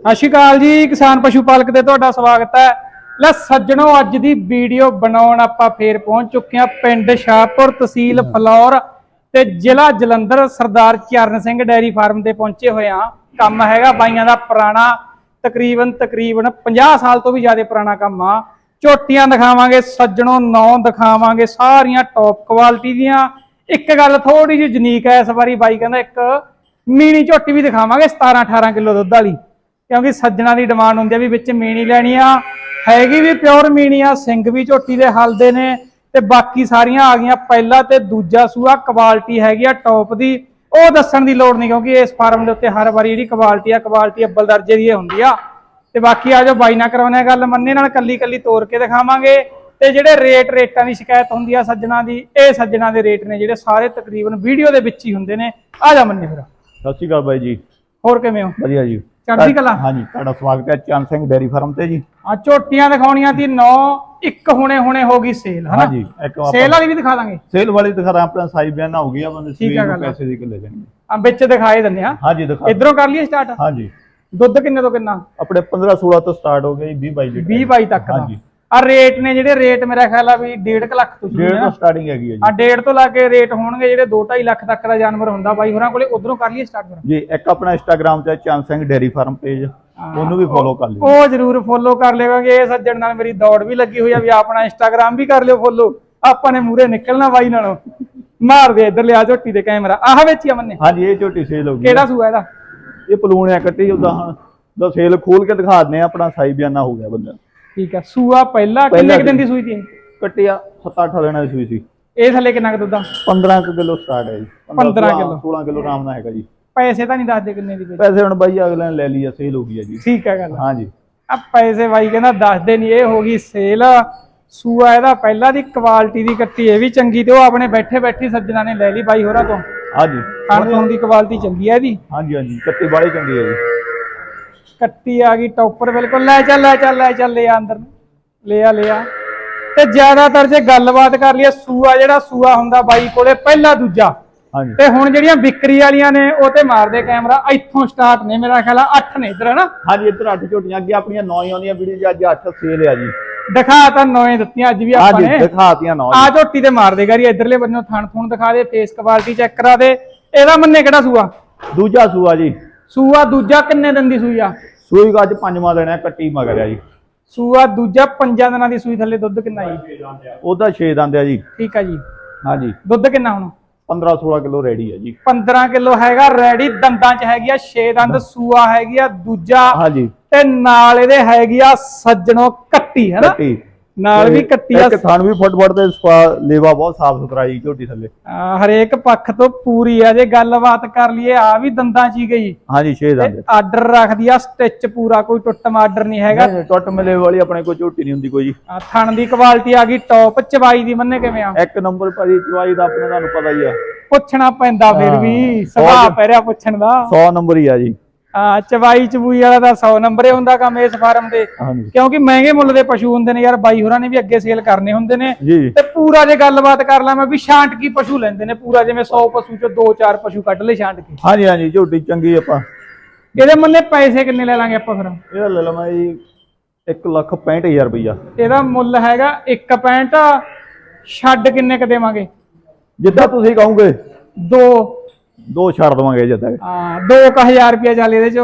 ਸਤਿ ਸ਼੍ਰੀ ਅਕਾਲ ਜੀ ਕਿਸਾਨ ਪਸ਼ੂ ਪਾਲਕ ਤੇ ਤੁਹਾਡਾ ਸਵਾਗਤ ਹੈ। ਲੈ ਸੱਜਣੋ ਅੱਜ ਦੀ ਵੀਡੀਓ ਬਣਾਉਣ ਆਪਾਂ ਫੇਰ ਪਹੁੰਚ ਚੁੱਕੇ ਹਾਂ ਪਿੰਡ ਸ਼ਾਹਪੁਰ ਤਹਿਸੀਲ ਫਲੌਰ ਤੇ ਜ਼ਿਲ੍ਹਾ ਜਲੰਧਰ ਸਰਦਾਰ ਚਰਨ ਸਿੰਘ ਡੈਰੀ ਫਾਰਮ ਤੇ ਪਹੁੰਚੇ ਹੋਏ ਹਾਂ। ਕੰਮ ਹੈਗਾ ਬਾਈਆਂ ਦਾ ਪੁਰਾਣਾ ਤਕਰੀਬਨ ਤਕਰੀਬਨ 50 ਸਾਲ ਤੋਂ ਵੀ ਜ਼ਿਆਦਾ ਪੁਰਾਣਾ ਕੰਮ ਆ। ਝੋਟੀਆਂ ਦਿਖਾਵਾਂਗੇ ਸੱਜਣੋ ਨੌ ਦਿਖਾਵਾਂਗੇ ਸਾਰੀਆਂ ਟੌਪ ਕੁਆਲਿਟੀ ਦੀਆਂ। ਇੱਕ ਗੱਲ ਥੋੜੀ ਜਿਹੀ ਯੂਨੀਕ ਹੈ ਇਸ ਵਾਰੀ ਬਾਈ ਕਹਿੰਦਾ ਇੱਕ ਮੀਣੀ ਝੋਟੀ ਵੀ ਦਿਖਾਵਾਂਗੇ 17 18 ਕਿਲੋ ਦੁੱਧ ਵਾਲੀ। ਕਿਉਂਕਿ ਸੱਜਣਾ ਦੀ ਡਿਮਾਂਡ ਹੁੰਦੀ ਆ ਵੀ ਵਿੱਚ ਮੀਣੀ ਲੈਣੀ ਆ ਹੈਗੀ ਵੀ ਪਿਓਰ ਮੀਣੀ ਆ ਸਿੰਘ ਵੀ ਝੋਟੀ ਦੇ ਹਲਦੇ ਨੇ ਤੇ ਬਾਕੀ ਸਾਰੀਆਂ ਆ ਗਈਆਂ ਪਹਿਲਾ ਤੇ ਦੂਜਾ ਸੂਆ ਕੁਆਲਿਟੀ ਹੈਗੀ ਆ ਟੌਪ ਦੀ ਉਹ ਦੱਸਣ ਦੀ ਲੋੜ ਨਹੀਂ ਕਿਉਂਕਿ ਇਸ ਫਾਰਮ ਦੇ ਉੱਤੇ ਹਰ ਵਾਰੀ ਜਿਹੜੀ ਕੁਆਲਿਟੀ ਆ ਕੁਆਲਿਟੀ ਅੱਬਲ ਦਰਜੇ ਦੀ ਇਹ ਹੁੰਦੀ ਆ। ਤੇ ਬਾਕੀ ਆ ਜੋ ਬਾਈ ਨਾਲ ਕਰਵਾਉਣੇ ਆ ਗੱਲ ਮੰਨੇ ਨਾਲ ਕੱਲੀ ਕੱਲੀ ਤੋੜ ਕੇ ਦਿਖਾਵਾਂਗੇ। ਤੇ ਜਿਹੜੇ ਰੇਟ ਰੇਟਾਂ ਦੀ ਸ਼ਿਕਾਇਤ ਹੁੰਦੀ ਆ ਸੱਜਣਾ ਦੀ ਇਹ ਸੱਜਣਾ ਦੇ ਰੇਟ ਨੇ ਜਿਹੜੇ ਸਾਰੇ ਤਕਰੀਬਨ ਵੀਡੀਓ ਦੇ ਵਿੱਚ ਹੀ ਹੁੰਦੇ ਨੇ। ਆ ਜਾ ਮੰਨੇ ਫਿਰ। ਸਤਿ ਸ਼੍ਰੀ ਅਕਾਲ ਬਾਈ ਜੀ। ਹੋਰ ਕਿਵੇਂ ਹੋ? ਵਧੀਆ ਜੀ। ਚੜ੍ਹਦੀ ਕਲਾ। ਹਾਂਜੀ ਤੁਹਾਡਾ ਸਵਾਗਤ ਹੈ ਚੰਨ ਸਿੰਘ ਡੇਅਰੀ ਫਾਰਮ ਤੇ ਜੀ। ਆ ਝੋਟੀਆਂ ਦਿਖਾਉਣੀਆਂ ਦੀ 9 ਇੱਕ ਹੁਣੇ ਹੁਣੇ ਹੋ ਗਈ ਸੇਲ ਹਨਾ? ਹਾਂਜੀ ਇੱਕ ਸੇਲ ਵਾਲੀ ਵੀ ਦਿਖਾ ਦਾਂਗੇ। ਸੇਲ ਵਾਲੀ ਦਿਖਾ ਰਾਂ ਆਪਣਾ ਸਾਈ ਬਿਆਨ ਹੋ ਗਿਆ ਬੰਦੇ ਠੀਕ ਆ ਸਵੇਰ ਨੂੰ ਗੱਲ। ਪੈਸੇ ਦੀ ਕਿ ਲੈ ਜਾਣਗੇ ਆ ਵਿੱਚ ਦਿਖਾਏ ਦਿੰਦੇ ਆ। ਹਾਂਜੀ ਦਿਖਾ ਇਧਰੋਂ ਕਰ ਲਈਏ ਸਟਾਰਟ ਹਾਂਜੀ। ਦੁੱਧ ਕਿੰਨੇ ਤੋਂ ਕਿੰਨਾ? ਆਪਣੇ 15 16 ਤੋਂ ਸਟਾਰਟ ਹੋ ਗਈ 20 22 ਲੀਟਰ 20 22 ਤੱਕ ਦਾ। ਹਾਂਜੀ। ਆ ਰੇਟ ਨੇ ਜਿਹੜੇ ਰੇਟ ਮੇਰਾ ਖਿਆਲ ਆ ਵੀ 1.5 ਲੱਖ ਤੋਂ ਸ਼ੁਰੂ ਡੇਢ ਨੇ। ਤੋਂ ਨਾ ਸਟਾਰਟਿੰਗ ਹੈਗੀ ਹੈ ਆ 1.5 ਤੋਂ ਲਾ ਕੇ ਰੇਟ ਹੋਣਗੇ ਜਿਹੜੇ 2.5 ਲੱਖ ਤੱਕ ਦਾ ਜਾਨਵਰ ਹੁੰਦਾ ਬਾਈ ਹੋਰਾਂ ਕੋਲੇ ਉਧਰੋਂ ਕਰ ਲਈਏ ਸਟਾਰਟ ਫਿਰ। ਜੀ ਜੀ ਇੱਕ ਆਪਣਾ ਇੰਸਟਾਗ੍ਰam ਤੇ ਚੰਨ ਸਿੰਘ ਡੇਅਰੀ ਫਾਰਮ ਪੇਜ ਉਹਨੂੰ ਵੀ ਫੋਲੋ ਕਰ ਲਿਓ। ਉਹ ਜਰੂਰ ਫੋਲੋ ਕਰ ਲਿਓਗੇ ਇਹ ਸੱਜਣ ਨਾਲ ਮੇਰੀ ਦੌੜ ਵੀ ਲੱਗੀ ਹੋਈ ਆ ਵੀ ਆਪਣਾ ਇੰਸਟਾਗ੍ਰam ਵੀ ਕਰ ਲਿਓ ਫੋਲੋ ਆਪਾਂ ਨੇ ਮੂਰੇ ਨਿਕਲਣਾ ਬਾਈ ਨਾਲੋਂ। ਮਾਰ ਦੇ ਇੱਧਰ ਲਿਆ ਝੋਟੀ ਦੇ ਕੈਮਰਾ ਆਹ ਵਿੱਚ ਹੀ ਆ ਮੰਨੇ। ਹਾਂਜੀ ਇਹ ਝੋਟੀ ਸੇਲ ਹੋ ਗਈ। ਕਿਹੜਾ ਸੂਆ ਇਹਦਾ? ਇਹ ਪਲੂਣ ਆ ਕੱਟੀ ਹੁਣ ਦਾ ਸੇਲ ਖੋਲ ਕੇ ਦਿਖਾ ਆ ਆਪਣਾ ਸਾਈ ਬਿਆਨਾ ਹੋ ਗਿਆ ਬੰਦਾ ਠੀਕ ਆ। ਸੂਆ ਪਹਿਲਾ ਕਿੰਨੇ ਕੁ ਦਿਨ ਦੀ ਸੂਈ ਸੀ? ਇਹ? ਕੱਟੀ ਆ 7-8 ਦਿਨਾਂ ਦੀ ਸੂਈ ਸੀ। ਇਹ ਥੱਲੇ ਕਿੰਨਾ ਕੁ ਦੁੱਧ ਆ? 15 ਕੁ ਕਿਲੋ ਸਟਾਰਟ ਹੈ ਜੀ। 15 ਕਿੱਲੋ। 16 ਕਿਲੋ ਆਰਾਮ ਨਾਲ ਹੈਗਾ ਜੀ। ਪੈਸੇ ਤਾਂ ਨਹੀਂ ਦੱਸਦੇ ਕਿੰਨੇ ਦੀ ਪੈਸੇ ਹੁਣ ਬਾਈ ਅਗਲੇ ਨੇ ਲੈ ਲਈ ਆ ਸੇਲ ਹੋ ਗਈ ਆ ਜੀ। ਠੀਕ ਆ ਗੱਲ। ਹਾਂਜੀ ਆ ਪੈਸੇ ਬਾਈ ਕਹਿੰਦਾ ਦੱਸਦੇ ਨਹੀਂ ਇਹ ਹੋ ਗਈ ਸੇਲ। ਸੂਆ ਇਹਦਾ ਪਹਿਲਾਂ ਦੀ ਕੁਆਲਿਟੀ ਦੀ ਕੱਟੀ ਇਹ ਵੀ ਚੰਗੀ ਤੇ ਉਹ ਆਪਣੇ ਬੈਠੇ ਬੈਠੀ ਸੱਜਣਾ ਨੇ ਲੈ ਲਈ ਬਾਈ ਹੋਰਾਂ ਤੋਂ। ਹਾਂਜੀ ਖਾਣ ਖੂਣ ਦੀ ਕੁਆਲਿਟੀ ਚੰਗੀ ਹੈ ਇਹਦੀ ਹਾਂਜੀ ਹਾਂਜੀ ਕੱਟੀ ਬਾੜੀ ਚੰਗੀ ਹੈ ਜੀ। ਕੱਟੀ ਆ ਗਈ ਟੌਪਰ ਬਿਲਕੁਲ। ਲੈ ਚੱਲ ਲੈ ਚੱਲ ਲੈ ਚੱਲ ਲੈ ਆ ਅੰਦਰ ਨੂੰ। ਲੈ ਆ ਲੈ ਆ ਤੇ ਜ਼ਿਆਦਾਤਰ ਜੇ ਗੱਲਬਾਤ ਕਰ ਲਈਏ ਸੂਆ ਜਿਹੜਾ ਸੂਆ ਹੁੰਦਾ ਬਾਈ ਕੋਲੇ ਪਹਿਲਾ ਦੂਜਾ। ਹਾਂਜੀ। ਤੇ ਹੁਣ ਜਿਹੜੀਆਂ ਵਿਕਰੀ ਵਾਲੀਆਂ ਨੇ ਉਹ ਤੇ ਮਾਰਦੇ ਕੈਮਰਾ। ਇੱਥੋਂ ਸਟਾਰਟ ਨੇ ਮੇਰਾ ਖਿਆਲ ਆ 8 ਨੇ ਇਧਰ ਹਨਾ? ਹਾਂਜੀ ਇੱਧਰ ਅੱਠ ਝੋਟੀਆਂ ਅੱਗੇ ਆਪਣੀਆਂ ਨੌ ਹੀ ਆਉਂਦੀਆਂ ਵੀਡੀਓ 'ਚ ਅੱਜ ਅੱਠ ਸੇਲ ਆ ਜੀ। ਦਿਖਾ ਤਾਂ ਨਵੇਂ ਦਿੱਤੀਆਂ ਅੱਜ ਵੀ ਆਪਾਂ ਹਾਂਜੀ ਨੇ। ਦਿਖਾਤੀਆਂ ਨੌ ਆ ਝੋਟੀ ਤੇ ਮਾਰ ਦੇ ਗਾਰੀ ਇਧਰਲੇ ਬੰਨੋਂ ਥਣ ਥੁਣ ਦਿਖਾ ਦੇ ਫੇਸ ਕੁਆਲਿਟੀ ਚੈੱਕ ਕਰਾ ਦੇ। ਇਹਦਾ ਮੰਨੇ ਕਿਹੜਾ ਸੂਆ? ਦੂਜਾ ਸੂਆ ਜੀ। ਸੂਆ ਦੂਜਾ ਕਿੰਨੇ ਦਿਨ ਦੀ ਸੂਈ ਆ? ਸੂਈ ਅੱਜ ਪੰਜਵਾਂ ਦੇਣਾ ਕੱਟੀ ਮਗਰ ਆ ਜੀ। ਸੂਆ ਦੂਜਾ ਪੰਜਾਂ ਦਿਨਾਂ ਦੀ ਸੂਈ ਥੱਲੇ ਦੁੱਧ ਕਿੰਨਾ ਜੀ? ਉਹਦਾ 6 ਦੰਦ ਆ ਜੀ। ਠੀਕ ਆ ਜੀ। ਹਾਂਜੀ ਦੁੱਧ ਕਿੰਨਾ ਹੁਣ? 15 16 ਕਿਲੋ ਰੈਡੀ ਆ ਜੀ। 15 ਕਿਲੋ ਹੈਗਾ ਰੈਡੀ ਦੰਦਾਂ ਚ ਹੈਗੀ ਆ 6 ਦੰਦ ਸੂਆ ਹੈਗੀ ਆ ਦੂਜਾ ਹਾਂਜੀ ਤੇ ਨਾਲ ਇਹਦੇ ਹੈਗੀ ਆ ਸੱਜਣੋ ਕੱਟੀ ਹੈ ਨਾ? ਕੱਟੀ। ਨਾਲ ਵੀ ਤੇ ਕੱਟੀ ਆ ਇੱਕ ਥਣ ਵੀ ਫੁੱਟ-ਫੁੱਟ ਤੇ ਲੇਵਾ ਬਹੁਤ ਸਾਫ਼ ਸੁਥਰਾ ਜੀ ਝੋਟੀ ਥੱਲੇ। ਹਰੇਕ ਪੱਖ ਤੋਂ ਪੂਰੀ ਆ ਜੇ ਗੱਲਬਾਤ ਕਰ ਲਈਏ ਆ ਵੀ ਦੰਦਾਂ ਚ ਹੀ ਗਈ। ਹਾਂਜੀ 6 ਦੰਦ। ਆਰਡਰ ਰੱਖਦੀ ਆ ਸਟਿਚ ਪੂਰਾ ਕੋਈ ਟੁੱਟਮ ਆਰਡਰ ਨਹੀਂ ਹੈਗਾ। ਟੁੱਟ ਮਿਲੇ ਵਾਲੀ ਆਪਣੇ ਕੋਲ ਝੋਟੀ ਨਹੀਂ ਹੁੰਦੀ ਕੋਈ ਜੀ। ਆ, ਥਣ ਦੀ ਕੁਆਲਿਟੀ ਆ ਗਈ ਟੌਪ ਚਵਾਈ ਦੀ ਮੰਨੇ ਕਿਵੇਂ ਆ? ਇੱਕ ਨੰਬਰ ਭਾਜੀ ਚਵਾਈ ਦਾ ਆਪਣੇ ਤੁਹਾਨੂੰ ਪਤਾ ਹੀ ਆ। ਪੁੱਛਣਾ ਪੈਂਦਾ ਫਿਰ ਵੀ। ਸੁਭਾਅ ਪੈ ਰਿਹਾ ਪੁੱਛਣ ਦਾ। 100 ਨੰਬਰ ਹੀ ਆ ਜੀ। ਆ ਚਵਾਈ ਚਬੂਈ ਵਾਲਾ ਦਾ 100 ਨੰਬਰ ਹੀ ਹੁੰਦਾ ਕੰਮ ਇਸ ਫਾਰਮ ਦੇ। ਹਾਂਜੀ। ਕਿਉਂਕਿ ਮਹਿੰਗੇ ਮੁੱਲ ਦੇ ਪਸ਼ੂ ਹੁੰਦੇ ਨੇ ਯਾਰ ਬਾਈ ਹੋਰਾਂ ਨੇ ਵੀ ਅੱਗੇ ਸੇਲ ਕਰਨੇ ਹੁੰਦੇ ਨੇ। ਜੀ। ਤੇ ਪੂਰਾ ਜੇ ਗੱਲਬਾਤ ਕਰ ਲਾਂ ਮੈਂ ਵੀ ਛਾਂਟ ਕੀ ਪਸ਼ੂ ਲੈਂਦੇ ਨੇ ਪੂਰਾ ਜਿਵੇਂ 100 ਪਸ਼ੂ ਚੋਂ 2-4 ਪਸ਼ੂ ਕੱਢ ਲਏ ਛਾਂਟ ਕੇ ਹਾਂਜੀ ਹਾਂਜੀ ਝੋਟੀ ਚੰਗੀ ਆਪਾਂ। ਇਹਦੇ ਮੰਨੇ ਪੈਸੇ ਕਿੰਨੇ ਲੈ ਲਾਂਗੇ ਆਪਾਂ ਫਿਰ? ਇਹਦਾ ਲੈ ਲਵਾਂ ਜੀ 1 ਲੱਖ 65000 ਰੁਪਈਆ। ਇਹਦਾ ਮੁੱਲ ਹੈਗਾ 1.65 ਛੱਡ ਕਿੰਨੇ ਕ ਦੇਵਾਂਗੇ? ਜਿੱਦਾਂ ਤੁਸੀਂ ਕਹੋਗੇ। ਦੋ। ਦੋ ਛੱਡ ਦਵਾਂਗੇ ਜਿੱਦਾਂ ਹਾਂ 2000 ਰੁਪਏ ਚੱਲ ਇਹਦੇ ਚ